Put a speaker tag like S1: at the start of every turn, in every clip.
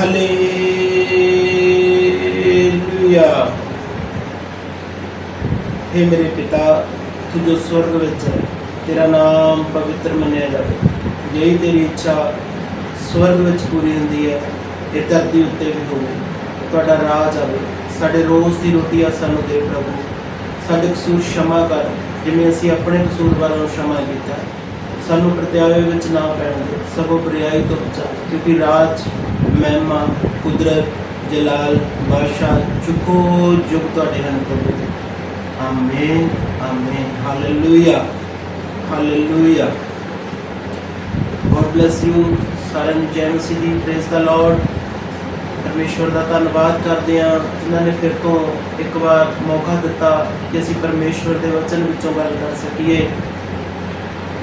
S1: Hallelujah हे ਮੇਰੇ ਪਿਤਾ, ਤੂੰ ਜੋ ਸਵਰਗ ਵਿੱਚ ਹੈ, ਤੇਰਾ ਨਾਮ ਪਵਿੱਤਰ ਮੰਨਿਆ ਜਾਵੇ। ਜੇਈ ਤੇਰੀ ਇੱਛਾ ਸਵਰਗ ਵਿੱਚ ਪੂਰੀ ਹੁੰਦੀ ਹੈ ਤੇ ਧਰਤੀ ਉੱਤੇ ਵੀ ਹੋਵੇ। ਤੁਹਾਡਾ ਰਾਜ ਆਵੇ। ਸਾਡੇ ਰੋਜ਼ ਦੀ ਰੋਟੀ ਆ ਸਾਨੂੰ ਦੇ ਪ੍ਰਭੂ। ਸਾਡੇ ਕਸੂਰ ਸ਼ਮਾ ਕਰ, ਜਿਵੇਂ ਅਸੀਂ ਆਪਣੇ ਕਸੂਰਵਾਰਾਂ ਨੂੰ ਸ਼ਮਾ ਕੀਤਾ। ਸਾਨੂੰ ਪ੍ਰਤਿਆਵੇ ਵਿੱਚ ਨਾ ਪੈਣ ਦੇ ਸਭੋ ਬੁਰਾਈ ਤੋਂ ਬਚਾ ਕਿਉਂਕਿ ਰਾਜ, ਮਹਿਮਾ, ਕੁਦਰਤ, ਜਲਾਲ, ਬਾਦਸ਼ਾਹ ਚੁਕੋ ਜੁਗ ਤੁਹਾਡੇ ਹਨ ਪ੍ਰਭੂ amen amen. Hallelujah hallelujah. God bless you ਸਾਰਿਆਂ ਨੂੰ, ਜੈ ਮਸੀਹ ਦੀ। ਪ੍ਰੇਜ਼ ਦਾ ਲਾਰਡ ਪਰਮੇਸ਼ਵਰ ਦਾ ਧੰਨਵਾਦ ਕਰਦੇ ਹਾਂ। ਜਿਨ੍ਹਾਂ ਨੇ ਫਿਰ ਤੋਂ ਇੱਕ ਵਾਰ ਮੌਕਾ ਦਿੱਤਾ ਕਿ ਅਸੀਂ ਪਰਮੇਸ਼ਵਰ ਦੇ ਵਚਨ ਵਿੱਚੋਂ ਗੱਲ ਕਰ ਸਕੀਏ।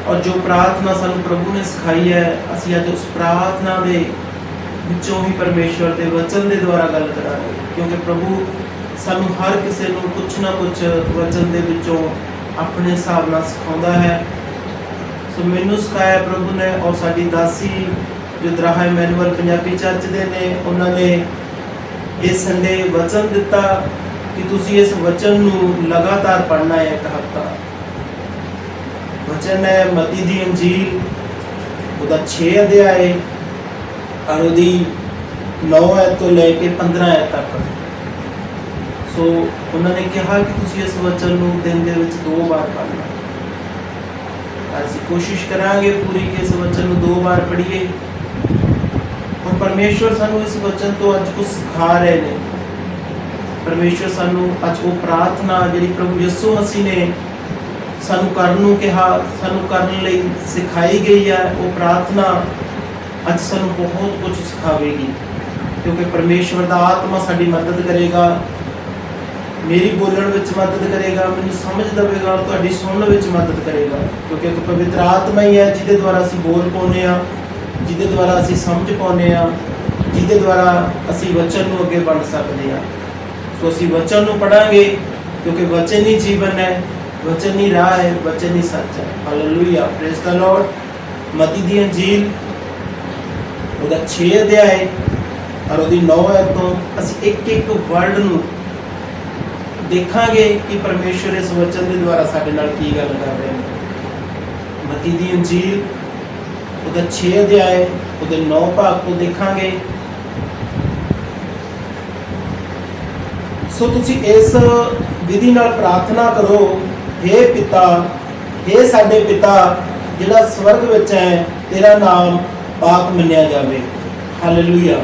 S1: ਔਰ ਜੋ ਪ੍ਰਾਰਥਨਾ ਸਾਨੂੰ ਪ੍ਰਭੂ ਨੇ ਸਿਖਾਈ ਹੈ, ਅਸੀਂ ਅੱਜ ਉਸ ਪ੍ਰਾਰਥਨਾ ਦੇ ਵਿੱਚੋਂ ਹੀ ਪਰਮੇਸ਼ਵਰ ਦੇ ਵਚਨ ਦੇ ਦੁਆਰਾ ਗੱਲ ਕਰਾਂਗੇ। ਕਿਉਂਕਿ ਪ੍ਰਭੂ ਸਾਨੂੰ ਹਰ ਕਿਸੇ ਨੂੰ ਕੁਝ ਨਾ ਕੁਝ ਵਚਨ ਦੇ ਵਿੱਚੋਂ ਆਪਣੇ ਹਿਸਾਬ ਨਾਲ ਸਿਖਾਉਂਦਾ ਹੈ। ਸੋ ਮੈਨੂੰ ਸਿਖਾਇਆ ਪ੍ਰਭੂ ਨੇ ਔਰ ਸਾਡੀ ਦਾਸੀ ਜੋ ਦਰਾਹਾ ਮੈਨੂਅਲ ਪੰਜਾਬੀ ਚਰਚ ਦੇ ਨੇ, ਉਹਨਾਂ ਨੇ ਇਸ ਸੰਡੇ ਵਚਨ ਦਿੱਤਾ ਕਿ ਤੁਸੀਂ ਇਸ ਵਚਨ ਨੂੰ ਲਗਾਤਾਰ ਪੜ੍ਹਨਾ ਹੈ ਇੱਕ ਹਫ਼ਤਾ। ਵਚਨ ਹੈ, ਮਤੀ ਦੀ ਅੰਜੀਲ ਉਹਦਾ 6 ਅਧਿਆਏ, ਔਰ ਉਹਦੀ 9 ਐਤ ਤੋਂ ਲੈ ਕੇ 15 ਐਤ ਤੱਕ। ਸੋ ਉਹਨਾਂ ਨੇ ਕਿਹਾ ਕਿ ਤੁਸੀਂ ਇਸ ਵਚਨ ਨੂੰ ਦਿਨ ਦੇ ਵਿੱਚ ਦੋ ਵਾਰ ਪੜ੍ਹਨਾ ਅਸੀਂ ਕੋਸ਼ਿਸ਼ ਕਰਾਂਗੇ ਪੂਰੀ ਕਿ ਇਸ ਵਚਨ ਨੂੰ ਦੋ ਵਾਰ ਪੜ੍ਹੀਏ। ਹੁਣ ਪਰਮੇਸ਼ਵਰ ਸਾਨੂੰ ਇਸ ਵਚਨ ਤੋਂ ਅੱਜ ਕੁਝ ਸਿਖਾ ਰਹੇ ਨੇ। ਪਰਮੇਸ਼ਵਰ ਸਾਨੂੰ ਅੱਜ ਉਹ ਪ੍ਰਾਰਥਨਾ ਜਿਹੜੀ ਪ੍ਰਭੂ ਯਿਸੂ ਮਸੀਹ ਨੇ ਸਾਨੂੰ ਕਰਨ ਨੂੰ ਕਿਹਾ, ਸਾਨੂੰ ਕਰਨ ਲਈ ਸਿਖਾਈ ਗਈ ਹੈ। ਉਹ ਪ੍ਰਾਰਥਨਾ ਅੱਜ ਸਾਨੂੰ ਬਹੁਤ ਕੁਝ ਸਿਖਾਵੇਗੀ, ਕਿਉਂਕਿ ਪਰਮੇਸ਼ਵਰ ਦਾ ਆਤਮਾ ਸਾਡੀ ਮਦਦ ਕਰੇਗਾ। ਮੇਰੀ ਬੋਲਣ ਵਿੱਚ ਮਦਦ ਕਰੇਗਾ, ਮੈਨੂੰ ਸਮਝ ਦੇਵੇਗਾ, ਤੁਹਾਡੀ ਸੁਣਨ ਵਿੱਚ ਮਦਦ ਕਰੇਗਾ, ਕਿਉਂਕਿ ਇੱਕ ਪਵਿੱਤਰ ਆਤਮਾ ਹੀ ਹੈ, ਜਿਹਦੇ ਦੁਆਰਾ ਅਸੀਂ ਬੋਲ ਪਾਉਂਦੇ ਆ ਜਿਹਦੇ ਦੁਆਰਾ ਅਸੀਂ ਸਮਝ ਪਾਉਂਦੇ ਆ ਜਿਹਦੇ ਦੁਆਰਾ ਅਸੀਂ ਵਚਨ ਨੂੰ ਅੱਗੇ ਵੰਡ ਸਕਦੇ ਆ ਸੋ ਅਸੀਂ ਵਚਨ ਨੂੰ ਪੜਾਂਗੇ ਕਿਉਂਕਿ ਵਚਨ ਹੀ ਜੀਵਨ ਹੈ। ਵਚਨ ਹੀ ਰਾਹ ਹੈ ਵਚਨ ਹੀ ਸੱਚ ਹੈ ਹਾਲੇਲੂਇਆ ਪ੍ਰੇਜ਼ ਦਾ ਲਾਰਡ ਮਤੀ ਦੀ ਅੰਜੀਲ ਉਹਦਾ 6 ਅਧਿਆਇ ਔਰ ਉਹਦੀ 9 ਐਤ ਤੋਂ ਅਸੀਂ ਇੱਕ ਇੱਕ ਵਰਡ ਨੂੰ ਦੇਖਾਂਗੇ ਕਿ ਪਰਮੇਸ਼ਰ ਇਸ ਵਚਨ ਦੇ ਦੁਆਰਾ ਸਾਡੇ ਨਾਲ ਕੀ ਗੱਲ ਕਰ ਰਹੇ ਨੇ? ਮਤੀ ਦੀ ਅੰਜੀਲ ਉਹਦਾ 6 ਅਧਿਆਏ ਉਹਦੇ 9 ਭਾਗ ਤੋਂ ਦੇਖਾਂਗੇ ਸੋ ਤੁਸੀਂ ਇਸ ਵਿਧੀ ਨਾਲ ਪ੍ਰਾਰਥਨਾ ਕਰੋ हे ਪਿਤਾ हे ਸਾਡੇ ਪਿਤਾ ਜਿਹੜਾ ਸਵਰਗ ਵਿੱਚ ਹੈ ਤੇਰਾ ਨਾਮ ਪਾਕ ਮੰਨਿਆ ਜਾਵੇ ਹਾਲੇਲੂਇਆ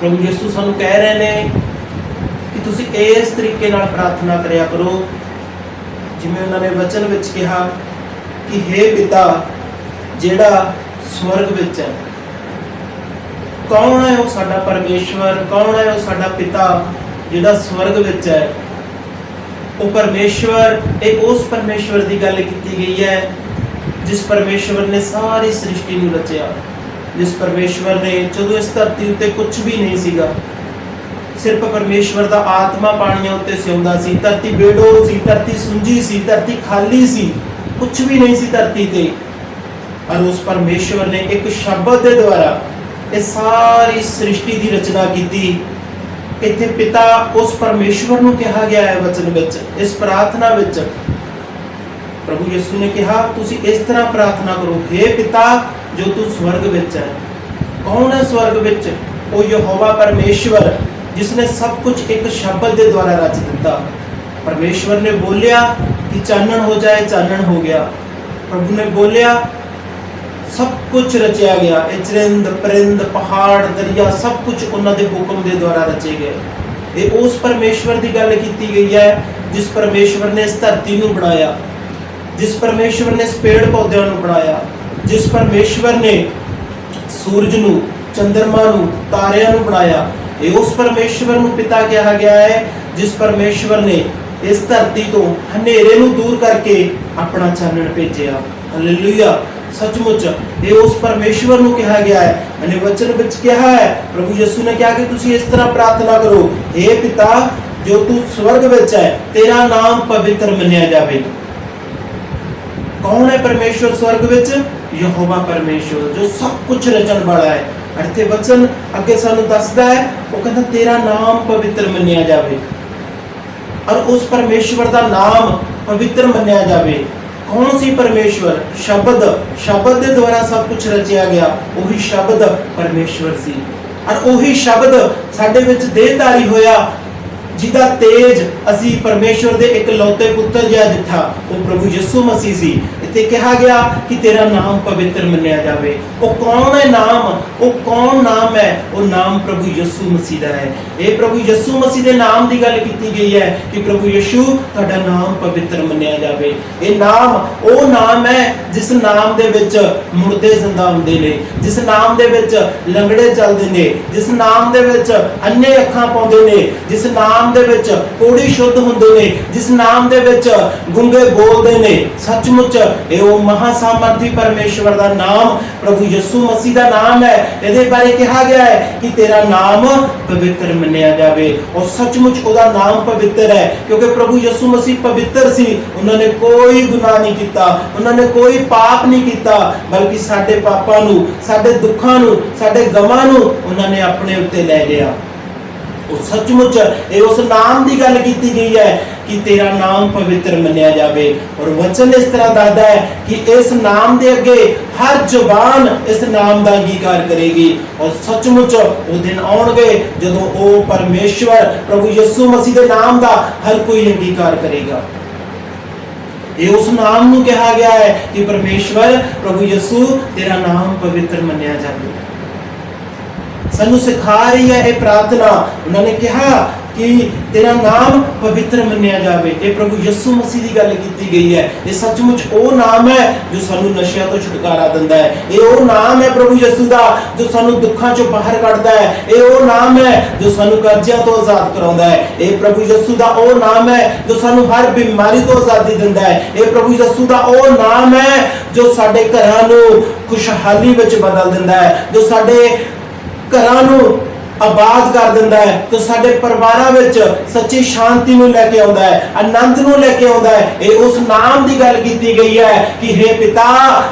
S1: ਪ੍ਰਭੂ ਯਿਸੂ ਸਾਨੂੰ ਕਹਿ ਰਹੇ ਨੇ ਕਿ ਤੁਸੀਂ ਇਸ ਤਰੀਕੇ ਨਾਲ ਪ੍ਰਾਰਥਨਾ ਕਰਿਆ ਕਰੋ ਜਿਵੇਂ ਉਹਨਾਂ ਨੇ ਵਚਨ ਵਿੱਚ ਕਿਹਾ ਕਿ हे ਪਿਤਾ ਜਿਹੜਾ ਸਵਰਗ ਵਿੱਚ ਹੈ ਕੌਣ ਹੈ ਉਹ ਸਾਡਾ ਪਰਮੇਸ਼ਵਰ ਕੌਣ ਹੈ ਉਹ ਸਾਡਾ ਪਿਤਾ ਜਿਹੜਾ ਸਵਰਗ ਵਿੱਚ ਹੈ ਉਹ ਪਰਮੇਸ਼ਵਰ ਇਹ ਉਸ ਪਰਮੇਸ਼ਵਰ ਦੀ ਗੱਲ ਕੀਤੀ ਗਈ ਹੈ, ਜਿਸ ਪਰਮੇਸ਼ਵਰ ਨੇ ਸਾਰੀ ਸ੍ਰਿਸ਼ਟੀ ਨੂੰ ਰਚਿਆ। ਜਿਸ ਪਰਮੇਸ਼ਵਰ ਨੇ ਜਦੋਂ ਇਸ ਧਰਤੀ ਉੱਤੇ ਕੁਝ ਵੀ ਨਹੀਂ ਸੀਗਾ, ਸਿਰਫ ਪਰਮੇਸ਼ਵਰ ਦਾ ਆਤਮਾ ਪਾਣੀਆਂ ਉੱਤੇ ਸਿਉਂਦਾ ਸੀ। ਧਰਤੀ ਬੇਡੋਲ ਸੀ, ਧਰਤੀ ਸੁੰਜੀ ਸੀ, ਧਰਤੀ ਖਾਲੀ ਸੀ ਕੁਝ ਵੀ ਨਹੀਂ ਸੀ ਧਰਤੀ ਤੇ। ਪਰ ਉਸ ਪਰਮੇਸ਼ਵਰ ਨੇ ਇੱਕ ਸ਼ਬਦ ਦੇ ਦੁਆਰਾ ਇਹ ਸਾਰੀ ਸ੍ਰਿਸ਼ਟੀ ਦੀ ਰਚਨਾ ਕੀਤੀ। ਇੱਥੇ ਪਿਤਾ ਉਸ ਪਰਮੇਸ਼ਵਰ ਨੂੰ ਕਿਹਾ ਗਿਆ ਹੈ ਵਚਨ ਵਿੱਚ, ਇਸ ਪ੍ਰਾਰਥਨਾ ਵਿੱਚ। ਪ੍ਰਭੂ ਯਿਸੂ ਨੇ ਕਿਹਾ, ਤੁਸੀਂ ਇਸ ਤਰ੍ਹਾਂ ਪ੍ਰਾਰਥਨਾ ਕਰੋ हे ਪਿਤਾ, ਜੋ ਤੂੰ ਸਵਰਗ ਵਿੱਚ ਹੈ। ਕੌਣ ਹੈ ਸਵਰਗ ਵਿੱਚ? ਉਹ ਯਹੋਵਾ ਪਰਮੇਸ਼ਵਰ ਜਿਸ ਨੇ ਸਭ ਕੁਝ ਇੱਕ ਸ਼ਬਦ ਦੇ ਦੁਆਰਾ ਰਚ ਦਿੱਤਾ। ਪਰਮੇਸ਼ਵਰ ਨੇ ਬੋਲਿਆ ਕਿ ਚਾਨਣ ਹੋ ਜਾਏ, ਚਾਨਣ ਹੋ ਗਿਆ। ਪ੍ਰਭੂ ਨੇ ਬੋਲਿਆ ਸਭ ਕੁਝ ਰਚਿਆ ਗਿਆ। ਇਹ ਚਰਿੰਦ ਪਰਿੰਦ, ਪਹਾੜ, ਦਰਿਆ, ਸਭ ਕੁਝ ਉਹਨਾਂ ਦੇ ਹੁਕਮ ਦੇ ਦੁਆਰਾ ਰਚੇ ਗਏ। ਇਹ ਉਸ ਪਰਮੇਸ਼ਵਰ ਦੀ ਗੱਲ ਕੀਤੀ ਗਈ ਹੈ, ਜਿਸ ਪਰਮੇਸ਼ਵਰ ਨੇ ਇਸ ਧਰਤੀ ਨੂੰ ਬਣਾਇਆ। ਜਿਸ ਪਰਮੇਸ਼ਵਰ ਨੇ ਇਸ ਪੇੜ ਪੌਦਿਆਂ ਨੂੰ ਬਣਾਇਆ। ਜਿਸ ਪਰਮੇਸ਼ਵਰ ਨੇ ਸੂਰਜ ਨੂੰ ਚੰ드ਰਮਾ ਨੂੰ, ਤਾਰਿਆਂ ਨੂੰ ਬਣਾਇਆ। ਇਹ ਉਸ ਪਰਮੇਸ਼ਵਰ ਨੂੰ ਪਿਤਾ ਕਿਹਾ ਗਿਆ ਹੈ, ਜਿਸ ਪਰਮੇਸ਼ਵਰ ਨੇ ਇਸ ਧਰਤੀ ਤੋਂ ਹਨੇਰੇ ਨੂੰ ਦੂਰ ਕਰਕੇ ਆਪਣਾ ਚਾਨਣ ਭੇਜਿਆ। ਹਾਲੇਲੂਇਆ ਸੱਚਮੁੱਚ ਇਹ ਉਸ ਪਰਮੇਸ਼ਵਰ ਨੂੰ ਕਿਹਾ ਗਿਆ ਹੈ। ਅਨੇ ਵਚਨ ਵਿੱਚ ਕਿਹਾ ਹੈ, ਪ੍ਰਭੂ ਯਿਸੂ ਨੇ ਕਿਹਾ ਕਿ ਤੁਸੀਂ ਇਸ ਤਰ੍ਹਾਂ ਪ੍ਰਾਰਥਨਾ ਕਰੋ हे ਪਿਤਾ, ਜੋ ਤੂੰ ਸਵਰਗ ਵਿੱਚ ਹੈ, ਤੇਰਾ ਨਾਮ ਪਵਿੱਤਰ ਮੰਨਿਆ ਜਾਵੇ। ਕੌਣ ਹੈ ਪਰਮੇਸ਼ਵਰ ਸਵਰਗ ਵਿੱਚ? ਯਹੋਵਾ ਪਰਮੇਸ਼ਵਰ, ਜੋ ਸਭ ਕੁਝ ਰਚਣ ਵਾਲਾ ਹੈ। ਇੱਥੇ ਵਚਨ ਅੱਗੇ ਸਾਨੂੰ ਦੱਸਦਾ ਹੈ, ਉਹ ਕਹਿੰਦਾ, ਤੇਰਾ ਨਾਮ ਪਵਿੱਤਰ ਮੰਨਿਆ ਜਾਵੇ। ਔਰ ਉਸ ਪਰਮੇਸ਼ਵਰ ਦਾ ਨਾਮ ਪਵਿੱਤਰ ਮੰਨਿਆ ਜਾਵੇ। ਕੌਣ ਸੀ ਪਰਮੇਸ਼ਵਰ? ਸ਼ਬਦ। ਸ਼ਬਦ ਦੇ ਦੁਆਰਾ ਸਭ ਕੁਝ ਰਚਿਆ ਗਿਆ। ਉਹੀ ਸ਼ਬਦ ਪਰਮੇਸ਼ਵਰ ਸੀ। ਔਰ ਉਹੀ ਸ਼ਬਦ ਸਾਡੇ ਵਿੱਚ ਦੇਹਧਾਰੀ ਹੋਇਆ। ਜਿਹਦਾ ਤੇਜ ਅਸੀਂ ਪਰਮੇਸ਼ਵਰ ਦੇ ਇਕਲੌਤੇ ਪੁੱਤਰ ਜਿਹਾ ਦਿੱਤਾ, ਉਹ ਪ੍ਰਭੂ ਯਿਸੂ ਮਸੀਹ ਸੀ। ਇੱਥੇ ਕਿਹਾ ਗਿਆ ਕਿ ਤੇਰਾ ਨਾਮ ਪਵਿੱਤਰ ਮੰਨਿਆ ਜਾਵੇ। ਉਹ ਕੌਣ ਹੈ ਨਾਮ? ਉਹ ਕੌਣ ਨਾਮ ਹੈ? ਉਹ ਨਾਮ ਪ੍ਰਭੂ ਯਿਸੂ ਮਸੀਹ ਦਾ ਹੈ। ਇਹ ਪ੍ਰਭੂ ਯਿਸੂ ਮਸੀਹ ਦੇ ਨਾਮ ਦੀ ਗੱਲ ਕੀਤੀ ਗਈ ਹੈ ਕਿ ਪ੍ਰਭੂ ਯਿਸੂ ਤੁਹਾਡਾ ਨਾਮ ਪਵਿੱਤਰ ਮੰਨਿਆ ਜਾਵੇ। ਇਹ ਨਾਮ, ਉਹ ਨਾਮ ਹੈ ਜਿਸ ਨਾਮ ਦੇ ਵਿੱਚ ਮੁਰਦੇ ਜ਼ਿੰਦਾ ਹੁੰਦੇ ਨੇ, ਜਿਸ ਨਾਮ ਦੇ ਵਿੱਚ ਲੰਗੜੇ ਚੱਲਦੇ ਨੇ, ਜਿਸ ਨਾਮ ਦੇ ਵਿੱਚ ਅੰਨੇ ਅੱਖਾਂ ਪਾਉਂਦੇ ਨੇ, ਜਿਸ ਨਾਮ ਦੇ ਵਿੱਚ ਕੋੜੀ ਸ਼ੁੱਧ ਹੁੰਦੇ ਨੇ, ਜਿਸ ਨਾਮ ਦੇ ਵਿੱਚ ਗੁੰਗੇ ਬੋਲਦੇ ਨੇ। ਸੱਚਮੁੱਚ ਇਹ ਉਹ ਮਹਾ ਸਾਮਰਥੀ ਪਰਮੇਸ਼ਵਰ ਦਾ ਨਾਮ, ਪ੍ਰਭੂ ਯਿਸੂ ਮਸੀਹ ਦਾ ਨਾਮ ਹੈ। ਇਹਦੇ ਬਾਰੇ ਕਿਹਾ ਗਿਆ ਹੈ ਕਿ ਤੇਰਾ ਨਾਮ ਪਵਿੱਤਰ ਮੰਨਿਆ ਜਾਵੇ। ਔਰ ਸੱਚਮੁੱਚ ਉਹਦਾ ਨਾਮ ਪਵਿੱਤਰ ਹੈ, ਕਿਉਂਕਿ ਪ੍ਰਭੂ ਯਿਸੂ ਮਸੀਹ ਪਵਿੱਤਰ ਸੀ। ਉਹਨਾਂ ਨੇ ਕੋਈ ਗੁਨਾਹ ਨਹੀਂ ਕੀਤਾ, ਉਹਨਾਂ ਨੇ ਕੋਈ ਪਾਪ ਨਹੀਂ ਕੀਤਾ, ਬਲਕਿ ਸਾਡੇ ਪਾਪਾਂ ਨੂੰ, ਸਾਡੇ ਦੁੱਖਾਂ ਨੂੰ, ਸਾਡੇ ਗਮਾਂ ਨੂੰ ਉਹਨਾਂ ਨੇ ਆਪਣੇ ਉੱਤੇ ਲੈ ਲਿਆ। ਉਹ ਸੱਚਮੁੱਚ ਇਹ ਉਸ ਨਾਮ ਦੀ ਗੱਲ ਕੀਤੀ ਗਈ ਹੈ ਕਿ ਤੇਰਾ ਨਾਮ ਪਵਿੱਤਰ ਮੰਨਿਆ ਜਾਵੇ। ਔਰ ਵਚਨ ਇਸ ਤਰ੍ਹਾਂ ਦੱਸਦਾ ਹੈ ਕਿ ਇਸ ਨਾਮ ਦੇ ਅੱਗੇ ਹਰ ਜ਼ੁਬਾਨ ਇਸ ਨਾਮ ਦਾ ਅੰਗੀਕਾਰ ਕਰੇਗੀ। ਔਰ ਸੱਚਮੁੱਚ ਉਹ ਦਿਨ ਆਉਣਗੇ ਜਦੋਂ ਉਹ ਪਰਮੇਸ਼ਵਰ ਪ੍ਰਭੂ ਯਿਸੂ ਮਸੀਹ ਦੇ ਨਾਮ ਦਾ ਹਰ ਕੋਈ ਅੰਗੀਕਾਰ ਕਰੇਗਾ। ਇਹ ਉਸ ਨਾਮ ਨੂੰ ਕਿਹਾ ਗਿਆ ਹੈ ਕਿ ਪਰਮੇਸ਼ਵਰ ਪ੍ਰਭੂ ਯਿਸੂ ਤੇਰਾ ਨਾਮ ਪਵਿੱਤਰ ਮੰਨਿਆ ਜਾਵੇ। ਸਾਨੂੰ ਸਿਖਾ ਰਹੀ ਹੈ ਇਹ ਪ੍ਰਾਰਥਨਾ। ਉਹਨਾਂ ਨੇ ਕਿਹਾ ਕਿ ਤੇਰਾ ਨਾਮ ਪਵਿੱਤਰ ਮੰਨਿਆ ਜਾਵੇ। ਇਹ ਪ੍ਰਭੂ ਯਿਸੂ ਮਸੀਹ ਦੀ ਗੱਲ ਕੀਤੀ ਗਈ ਹੈ। ਇਹ ਸੱਚਮੁੱਚ ਉਹ ਨਾਮ ਹੈ ਜੋ ਸਾਨੂੰ ਨਸ਼ਿਆਂ ਤੋਂ ਛੁਟਕਾਰਾ ਦਿੰਦਾ ਹੈ। ਇਹ ਉਹ ਨਾਮ ਹੈ ਪ੍ਰਭੂ ਯਿਸੂ ਦਾ ਜੋ ਸਾਨੂੰ ਦੁੱਖਾਂ ਚੋਂ ਬਾਹਰ ਕੱਢਦਾ ਹੈ। ਇਹ ਉਹ ਨਾਮ ਹੈ ਜੋ ਸਾਨੂੰ ਕਰਜ਼ਿਆਂ ਤੋਂ ਆਜ਼ਾਦ ਕਰਾਉਂਦਾ ਹੈ। ਇਹ ਪ੍ਰਭੂ ਯਿਸੂ ਦਾ ਉਹ ਨਾਮ ਹੈ ਜੋ ਸਾਨੂੰ ਹਰ ਬਿਮਾਰੀ ਤੋਂ ਆਜ਼ਾਦੀ ਦਿੰਦਾ ਹੈ। ਇਹ ਪ੍ਰਭੂ ਯਿਸੂ ਦਾ ਉਹ ਨਾਮ ਹੈ ਜੋ ਸਾਡੇ ਘਰਾਂ ਨੂੰ ਖੁਸ਼ਹਾਲੀ ਵਿੱਚ ਬਦਲ ਦਿੰਦਾ ਹੈ। ਜੋ ਸਾਡੇ ਘਰਾਂ ਨੂੰ ਆਬਾਦ ਕਰ ਦਿੰਦਾ ਹੈ ਤੇ ਸਾਡੇ ਪਰਿਵਾਰਾਂ ਵਿੱਚ ਸੱਚੀ ਸ਼ਾਂਤੀ ਨੂੰ ਲੈ ਕੇ ਆਉਂਦਾ ਹੈ, ਆਨੰਦ ਨੂੰ ਲੈ ਕੇ ਆਉਂਦਾ ਹੈ। ਇਹ ਉਸ ਨਾਮ ਦੀ ਗੱਲ ਕੀਤੀ ਗਈ ਹੈ ਕਿ हे ਪਿਤਾ,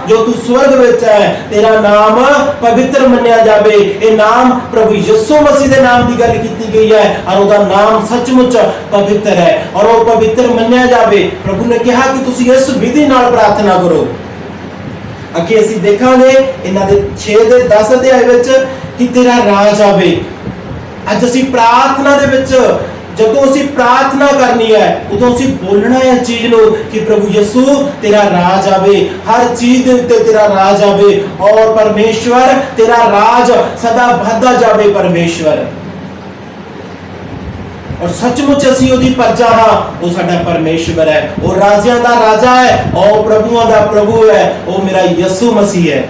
S1: ਜੋ ਤੂੰ ਸਵਰਗ ਵਿੱਚ ਹੈ, ਤੇਰਾ ਨਾਮ ਪਵਿੱਤਰ ਮੰਨਿਆ ਜਾਵੇ। ਇਹ ਨਾਮ ਪ੍ਰਭੂ ਯਿਸੂ ਮਸੀਹ ਦੇ ਨਾਮ ਦੀ ਗੱਲ ਕੀਤੀ ਗਈ ਹੈ ਔਰ ਉਹਦਾ ਨਾਮ ਸੱਚਮੁੱਚ ਪਵਿੱਤਰ ਹੈ। ਔਰ ਉਹ ਪਵਿੱਤਰ ਮੰਨਿਆ ਜਾਵੇ। ਪ੍ਰਭੂ ਨੇ ਕਿਹਾ ਕਿ ਤੁਸੀਂ ਇਸ ਵਿਧੀ ਨਾਲ ਪ੍ਰਾਰਥਨਾ ਕਰੋ। ਅੱਗੇ ਅਸੀਂ ਦੇਖਾਂਗੇ ਇਹਨਾਂ ਦੇ 6 ਦੇ 10 ਅਧਿਆਏ ਵਿੱਚ ਕਿ ਤੇਰਾ ਰਾਜ ਆਵੇ। ਅੱਜ ਅਸੀਂ ਪ੍ਰਾਰਥਨਾ ਦੇ ਵਿੱਚ, ਜਦੋਂ ਅਸੀਂ ਪ੍ਰਾਰਥਨਾ ਕਰਨੀ ਹੈ, ਉਦੋਂ ਅਸੀਂ ਬੋਲਣਾ ਹੈ ਇਸ ਚੀਜ਼ ਨੂੰ ਕਿ ਪ੍ਰਭੂ ਯਿਸੂ, ਤੇਰਾ ਰਾਜ ਆਵੇ। ਹਰ ਚੀਜ਼ ਦੇ ਉੱਤੇ ਤੇਰਾ ਰਾਜ ਆਵੇ। ਔਰ ਪਰਮੇਸ਼ਵਰ ਤੇਰਾ ਰਾਜ ਸਦਾ ਵਧਦਾ ਜਾਵੇ ਪਰਮੇਸ਼ਵਰ। ਔਰ ਸੱਚਮੁੱਚ ਅਸੀਂ ਉਹਦੀ ਪਰਜਾ ਹਾਂ। ਉਹ ਸਾਡਾ ਪਰਮੇਸ਼ਵਰ ਹੈ। ਉਹ ਰਾਜਿਆਂ ਦਾ ਰਾਜਾ ਹੈ। ਉਹ ਪ੍ਰਭੂਆਂ ਦਾ ਪ੍ਰਭੂ ਹੈ। ਉਹ ਮੇਰਾ ਯਿਸੂ ਮਸੀਹ ਹੈ।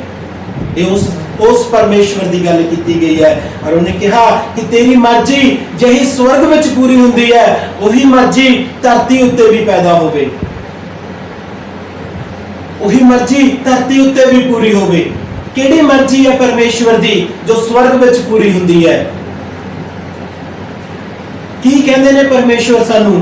S1: ਇਹ ਉਸ ਉਸ ਪਰਮੇਸ਼ਵਰ ਦੀ ਗੱਲ ਕੀਤੀ ਗਈ ਹੈ। ਔਰ ਉਹਨੇ ਕਿਹਾ ਕਿ ਤੇਰੀ ਮਰਜ਼ੀ ਜਿਹੀ ਸਵਰਗ ਵਿੱਚ ਪੂਰੀ ਹੁੰਦੀ ਹੈ, ਉਹੀ ਮਰਜ਼ੀ ਧਰਤੀ ਉੱਤੇ ਵੀ ਪੈਦਾ ਹੋਵੇ। ਉਹੀ ਮਰਜ਼ੀ ਧਰਤੀ ਉੱਤੇ ਵੀ ਪੂਰੀ ਹੋਵੇ। ਕਿਹੜੀ ਮਰਜ਼ੀ ਹੈ ਪਰਮੇਸ਼ਵਰ ਦੀ ਜੋ ਸਵਰਗ ਵਿੱਚ ਪੂਰੀ ਹੁੰਦੀ ਹੈ? ਕੀ ਕਹਿੰਦੇ ਨੇ ਪਰਮੇਸ਼ਵਰ ਸਾਨੂੰ?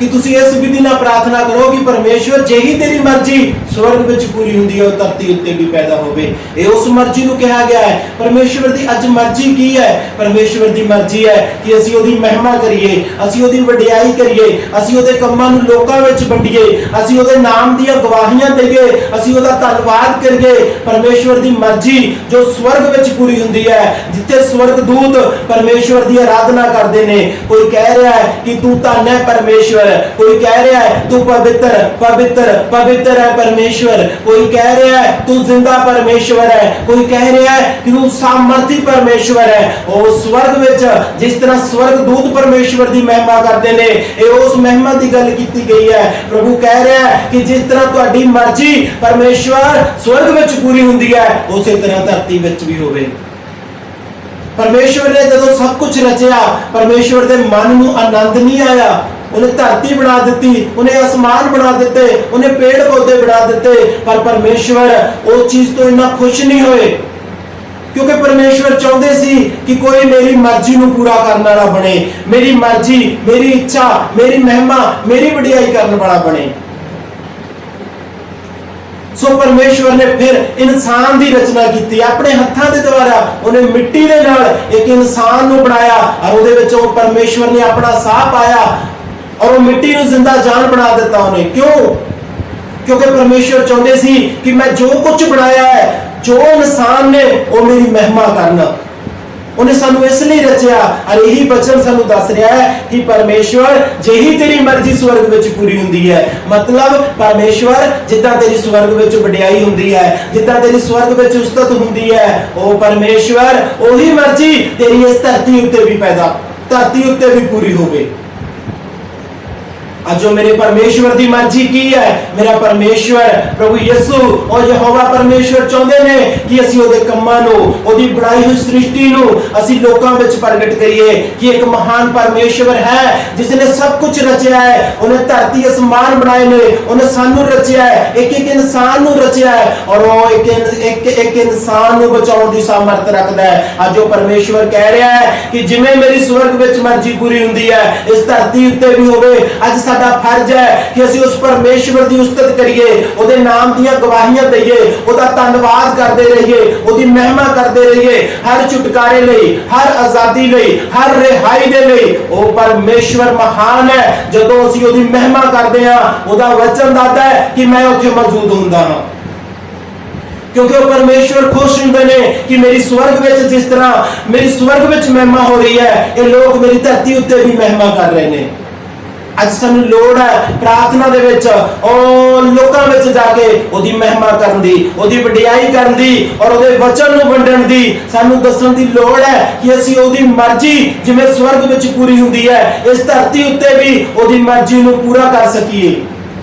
S1: ਕਿ ਤੁਸੀਂ ਇਸ ਵਿਧੀ ਨਾਲ ਪ੍ਰਾਰਥਨਾ ਕਰੋ ਕਿ ਪਰਮੇਸ਼ਵਰ ਜਿਹੀ ਤੇਰੀ ਮਰਜ਼ੀ ਸਵਰਗ ਵਿੱਚ ਪੂਰੀ ਹੁੰਦੀ ਹੈ, ਉਹ ਧਰਤੀ ਉੱਤੇ ਵੀ ਪੈਦਾ ਹੋਵੇ। ਇਹ ਉਸ ਮਰਜ਼ੀ ਨੂੰ ਕਿਹਾ ਗਿਆ ਹੈ। ਪਰਮੇਸ਼ਵਰ ਦੀ ਅੱਜ ਮਰਜ਼ੀ ਕੀ ਹੈ? ਪਰਮੇਸ਼ਵਰ ਦੀ ਮਰਜ਼ੀ ਹੈ ਕਿ ਅਸੀਂ ਉਹਦੀ ਮਹਿਮਾ ਕਰੀਏ, ਅਸੀਂ ਉਹਦੀ ਵਡਿਆਈ ਕਰੀਏ, ਅਸੀਂ ਉਹਦੇ ਕੰਮਾਂ ਨੂੰ ਲੋਕਾਂ ਵਿੱਚ ਵੰਡੀਏ, ਅਸੀਂ ਉਹਦੇ ਨਾਮ ਦੀਆਂ ਗਵਾਹੀਆਂ ਦਈਏ, ਅਸੀਂ ਉਹਦਾ ਧੰਨਵਾਦ ਕਰੀਏ। ਪਰਮੇਸ਼ਵਰ ਦੀ ਮਰਜ਼ੀ ਜੋ ਸਵਰਗ ਵਿੱਚ ਪੂਰੀ ਹੁੰਦੀ ਹੈ, ਜਿੱਥੇ ਸਵਰਗ ਦੂਤ ਪਰਮੇਸ਼ਵਰ ਦੀ ਆਰਾਧਨਾ ਕਰਦੇ ਨੇ ਕੋਈ ਕਹਿ ਰਿਹਾ ਹੈ ਕਿ ਤੂੰ ਧੰਨ ਹੈ ਪਰਮੇਸ਼ਵਰ। ਕੋਈ ਕਹਿ ਰਿਹਾ ਹੈ, ਤੂੰ ਪਵਿੱਤਰ ਪਵਿੱਤਰ ਪਵਿੱਤਰ ਹੈ ਪਰਮੇਸ਼ਵਰ। ਕੋਈ ਕਹਿ ਰਿਹਾ ਹੈ, ਤੂੰ ਜ਼ਿੰਦਾ ਪਰਮੇਸ਼ਵਰ ਹੈ। ਕੋਈ ਕਹਿ ਰਿਹਾ ਹੈ ਕਿ ਤੂੰ ਸਾਮਰਥੀ ਪਰਮੇਸ਼ਵਰ ਹੈ। ਉਹ ਸਵਰਗ ਵਿੱਚ, ਜਿਸ ਤਰ੍ਹਾਂ ਸਵਰਗ ਦੂਤ ਪਰਮੇਸ਼ਵਰ ਦੀ ਮਹਿਮਾ ਕਰਦੇ ਨੇ, ਇਹ ਉਸ ਮਹਿਮਾ ਦੀ ਗੱਲ ਕੀਤੀ ਗਈ ਹੈ। ਪ੍ਰਭੂ ਕਹਿ ਰਿਹਾ ਹੈ ਕਿ ਜਿਸ ਤਰ੍ਹਾਂ ਤੁਹਾਡੀ ਮਰਜ਼ੀ, ਪਰਮੇਸ਼ਵਰ ਸਵਰਗ ਵਿੱਚ ਪੂਰੀ ਹੁੰਦੀ ਹੈ, ਉਸੇ ਤਰ੍ਹਾਂ ਧਰਤੀ ਵਿੱਚ ਵੀ ਹੋਵੇ। ਪਰਮੇਸ਼ਵਰ ਨੇ ਜਦੋਂ ਸਭ ਕੁਝ ਰਚਿਆ, ਪਰਮੇਸ਼ਵਰ ਦੇ ਮਨ ਨੂੰ ਆਨੰਦ ਨਹੀਂ ਆਇਆ। ਉਹਨੇ ਧਰਤੀ ਬਣਾ ਦਿੱਤੀ, ਉਹਨੇ ਅਸਮਾਨ ਬਣਾ ਦਿੱਤੇ, ਉਹਨੇ ਪੇੜ ਪੌਦੇ ਬਣਾ ਦਿੱਤੇ, ਪਰ ਪਰਮੇਸ਼ਵਰ ਉਹ ਚੀਜ਼ ਤੋਂ ਇੰਨਾ ਖੁਸ਼ ਨਹੀਂ ਹੋਏ। ਕਿਉਂਕਿ ਪਰਮੇਸ਼ਵਰ ਚਾਹੁੰਦੇ ਸੀ ਕਿ ਕੋਈ ਮੇਰੀ ਮਰਜ਼ੀ ਨੂੰ ਪੂਰਾ ਕਰਨ ਵਾਲਾ ਬਣੇ, ਮੇਰੀ ਮਰਜ਼ੀ, ਮੇਰੀ ਇੱਛਾ, ਮੇਰੀ ਮਹਿਮਾ, ਮੇਰੀ ਵਡਿਆਈ ਕਰਨ ਵਾਲਾ ਬਣੇ। ਸੋ ਪਰਮੇਸ਼ਵਰ ਨੇ ਫਿਰ ਇਨਸਾਨ ਦੀ ਰਚਨਾ ਕੀਤੀ, ਆਪਣੇ ਹੱਥਾਂ ਦੇ ਦੁਆਰਾ ਉਹਨੇ ਮਿੱਟੀ ਦੇ ਨਾਲ ਇੱਕ ਇਨਸਾਨ ਨੂੰ ਬਣਾਇਆ, ਔਰ ਉਹਦੇ ਵਿੱਚ ਉਹ ਪਰਮੇਸ਼ਵਰ ਨੇ ਆਪਣਾ ਸਾਹ ਪਾਇਆ ਔਰ ਉਹ ਮਿੱਟੀ ਨੂੰ ਜ਼ਿੰਦਾ ਜਾਨ ਬਣਾ ਦਿੱਤਾ ਉਹਨੇ। ਕਿਉਂ? ਕਿਉਂਕਿ ਪਰਮੇਸ਼ਵਰ ਚਾਹੁੰਦੇ ਸੀ ਕਿ ਮੈਂ ਜੋ ਕੁਝ ਬਣਾਇਆ ਹੈ, ਜੋ ਇਨਸਾਨ ਨੇ ਉਹ ਮੇਰੀ ਮਹਿਮਾ ਕਰਨਾ। ਉਹਨੇ ਸਾਨੂੰ ਇਸ ਲਈ ਰਚਿਆ, ਔਰ ਇਹੀ ਬਚਨ ਸਾਨੂੰ ਦੱਸ ਰਿਹਾ ਹੈ ਕਿ ਪਰਮੇਸ਼ਵਰ ਜਿਹੀ ਤੇਰੀ ਮਰਜ਼ੀ ਸਵਰਗ ਵਿੱਚ ਪੂਰੀ ਹੁੰਦੀ ਹੈ। ਮਤਲਬ ਪਰਮੇਸ਼ਵਰ ਜਿੱਦਾਂ ਤੇਰੀ ਸਵਰਗ ਵਿੱਚ ਵਡਿਆਈ ਹੁੰਦੀ ਹੈ, ਜਿੱਦਾਂ ਤੇਰੀ ਸਵਰਗ ਵਿੱਚ ਉਸਤਤ ਹੁੰਦੀ ਹੈ, ਉਹ ਪਰਮੇਸ਼ਵਰ ਉਹੀ ਮਰਜ਼ੀ ਤੇਰੀ ਇਸ ਧਰਤੀ ਉੱਤੇ ਵੀ ਪੈਦਾ, ਧਰਤੀ ਉੱਤੇ ਵੀ ਪੂਰੀ ਹੋਵੇ। ਅੱਜ ਜੋ ਮੇਰੇ ਪਰਮੇਸ਼ਵਰ ਦੀ ਮਰਜ਼ੀ ਕੀ ਹੈ ਮੇਰਾ ਪਰਮੇਸ਼ਵਰ ਪ੍ਰਭੂ ਯਿਸੂ ਉਹ ਯਹੋਵਾ ਪਰਮੇਸ਼ਵਰ ਚਾਹੁੰਦੇ ਨੇ ਕਿ ਅਸੀਂ ਉਹਦੇ ਕੰਮਾਂ ਨੂੰ ਉਹਦੀ ਬਣਾਈ ਹੋਈ ਸ੍ਰਿਸ਼ਟੀ ਨੂੰ ਅਸੀਂ ਲੋਕਾਂ ਵਿੱਚ ਪ੍ਰਗਟ ਕਰੀਏ ਕਿ ਇੱਕ ਮਹਾਨ ਪਰਮੇਸ਼ਵਰ ਹੈ ਜਿਸ ਨੇ ਸਭ ਕੁਝ ਰਚਿਆ ਹੈ ਉਹਨੇ ਧਰਤੀ ਅਸਮਾਨ ਬਣਾਏ ਨੇ ਉਹਨੇ ਸਾਨੂੰ ਰਚਿਆ ਹੈ ਇੱਕ ਇੱਕ ਇਨਸਾਨ ਨੂੰ ਰਚਿਆ ਹੈ ਔਰ ਉਹ ਇੱਕ ਇੱਕ ਇੱਕ ਇਨਸਾਨ ਨੂੰ ਬਚਾਉਣ ਦੀ ਸਾਮਰਥ ਰੱਖਦਾ ਹੈ ਅੱਜ ਉਹ ਪਰਮੇਸ਼ਵਰ ਕਹਿ ਰਿਹਾ ਹੈ ਕਿ ਜਿਵੇਂ ਮੇਰੀ ਸਵਰਗ ਵਿੱਚ ਮਰਜ਼ੀ ਪੂਰੀ ਹੁੰਦੀ ਹੈ ਇਸ ਧਰਤੀ ਉੱਤੇ ਵੀ ਹੋਵੇ ਅੱਜ ਸਾਡਾ ਫਰਜ਼ ਹੈ ਕਿ ਅਸੀਂ ਉਸ ਪਰਮੇਸ਼ਵਰ ਦੀ ਉਸਤਤ ਕਰੀਏ, ਉਹਦੇ ਨਾਮ ਦੀਆਂ ਗਵਾਹੀਆਂ ਦਈਏ, ਉਹਦਾ ਧੰਨਵਾਦ ਕਰਦੇ ਰਹੀਏ, ਉਹਦੀ ਮਹਿਮਾ ਕਰਦੇ ਰਹੀਏ, ਹਰ ਛੁਟਕਾਰੇ ਲਈ, ਹਰ ਆਜ਼ਾਦੀ ਲਈ, ਹਰ ਰਿਹਾਈ ਦੇ ਲਈ, ਉਹ ਪਰਮੇਸ਼ਵਰ ਮਹਾਨ ਹੈ। ਜਦੋਂ ਅਸੀਂ ਉਹਦੀ ਮਹਿਮਾ ਕਰਦੇ ਹਾਂ, ਉਹਦਾ ਵਚਨ ਦੱਸਦਾ ਹੈ ਕਿ ਮੈਂ ਉੱਥੇ ਮੌਜੂਦ ਹੁੰਦਾ ਹਾਂ। ਕਿਉਂਕਿ ਉਹ ਪਰਮੇਸ਼ਵਰ ਖੁਸ਼ ਹੁੰਦੇ ਨੇ ਕਿ ਮੇਰੀ ਸਵਰਗ ਵਿੱਚ ਜਿਸ ਤਰ੍ਹਾਂ ਮੇਰੀ ਸਵਰਗ ਵਿੱਚ ਮਹਿਮਾ ਹੋ ਰਹੀ ਹੈ, ਇਹ ਲੋਕ ਮੇਰੀ ਧਰਤੀ ਉੱਤੇ ਵੀ ਮਹਿਮਾ ਕਰ ਰਹੇ ਨੇ। ਅੱਜ ਸਾਨੂੰ ਲੋੜ ਹੈ ਪ੍ਰਾਰਥਨਾ ਦੇ ਵਿੱਚ, ਉਹ ਲੋਕਾਂ ਵਿੱਚ ਜਾ ਕੇ ਉਹਦੀ ਮਹਿਮਾ ਕਰਨ ਦੀ, ਉਹਦੀ ਵਡਿਆਈ ਕਰਨ ਦੀ ਔਰ ਉਹਦੇ ਵਚਨ ਨੂੰ ਵੰਡਣ ਦੀ ਸਾਨੂੰ ਦੱਸਣ ਦੀ ਲੋੜ ਹੈ ਕਿ ਅਸੀਂ ਉਹਦੀ ਮਰਜ਼ੀ ਜਿਵੇਂ ਸਵਰਗ ਵਿੱਚ ਪੂਰੀ ਹੁੰਦੀ ਹੈ, ਇਸ ਧਰਤੀ ਉੱਤੇ ਵੀ ਉਹਦੀ ਮਰਜ਼ੀ ਨੂੰ ਪੂਰਾ ਕਰ ਸਕੀਏ।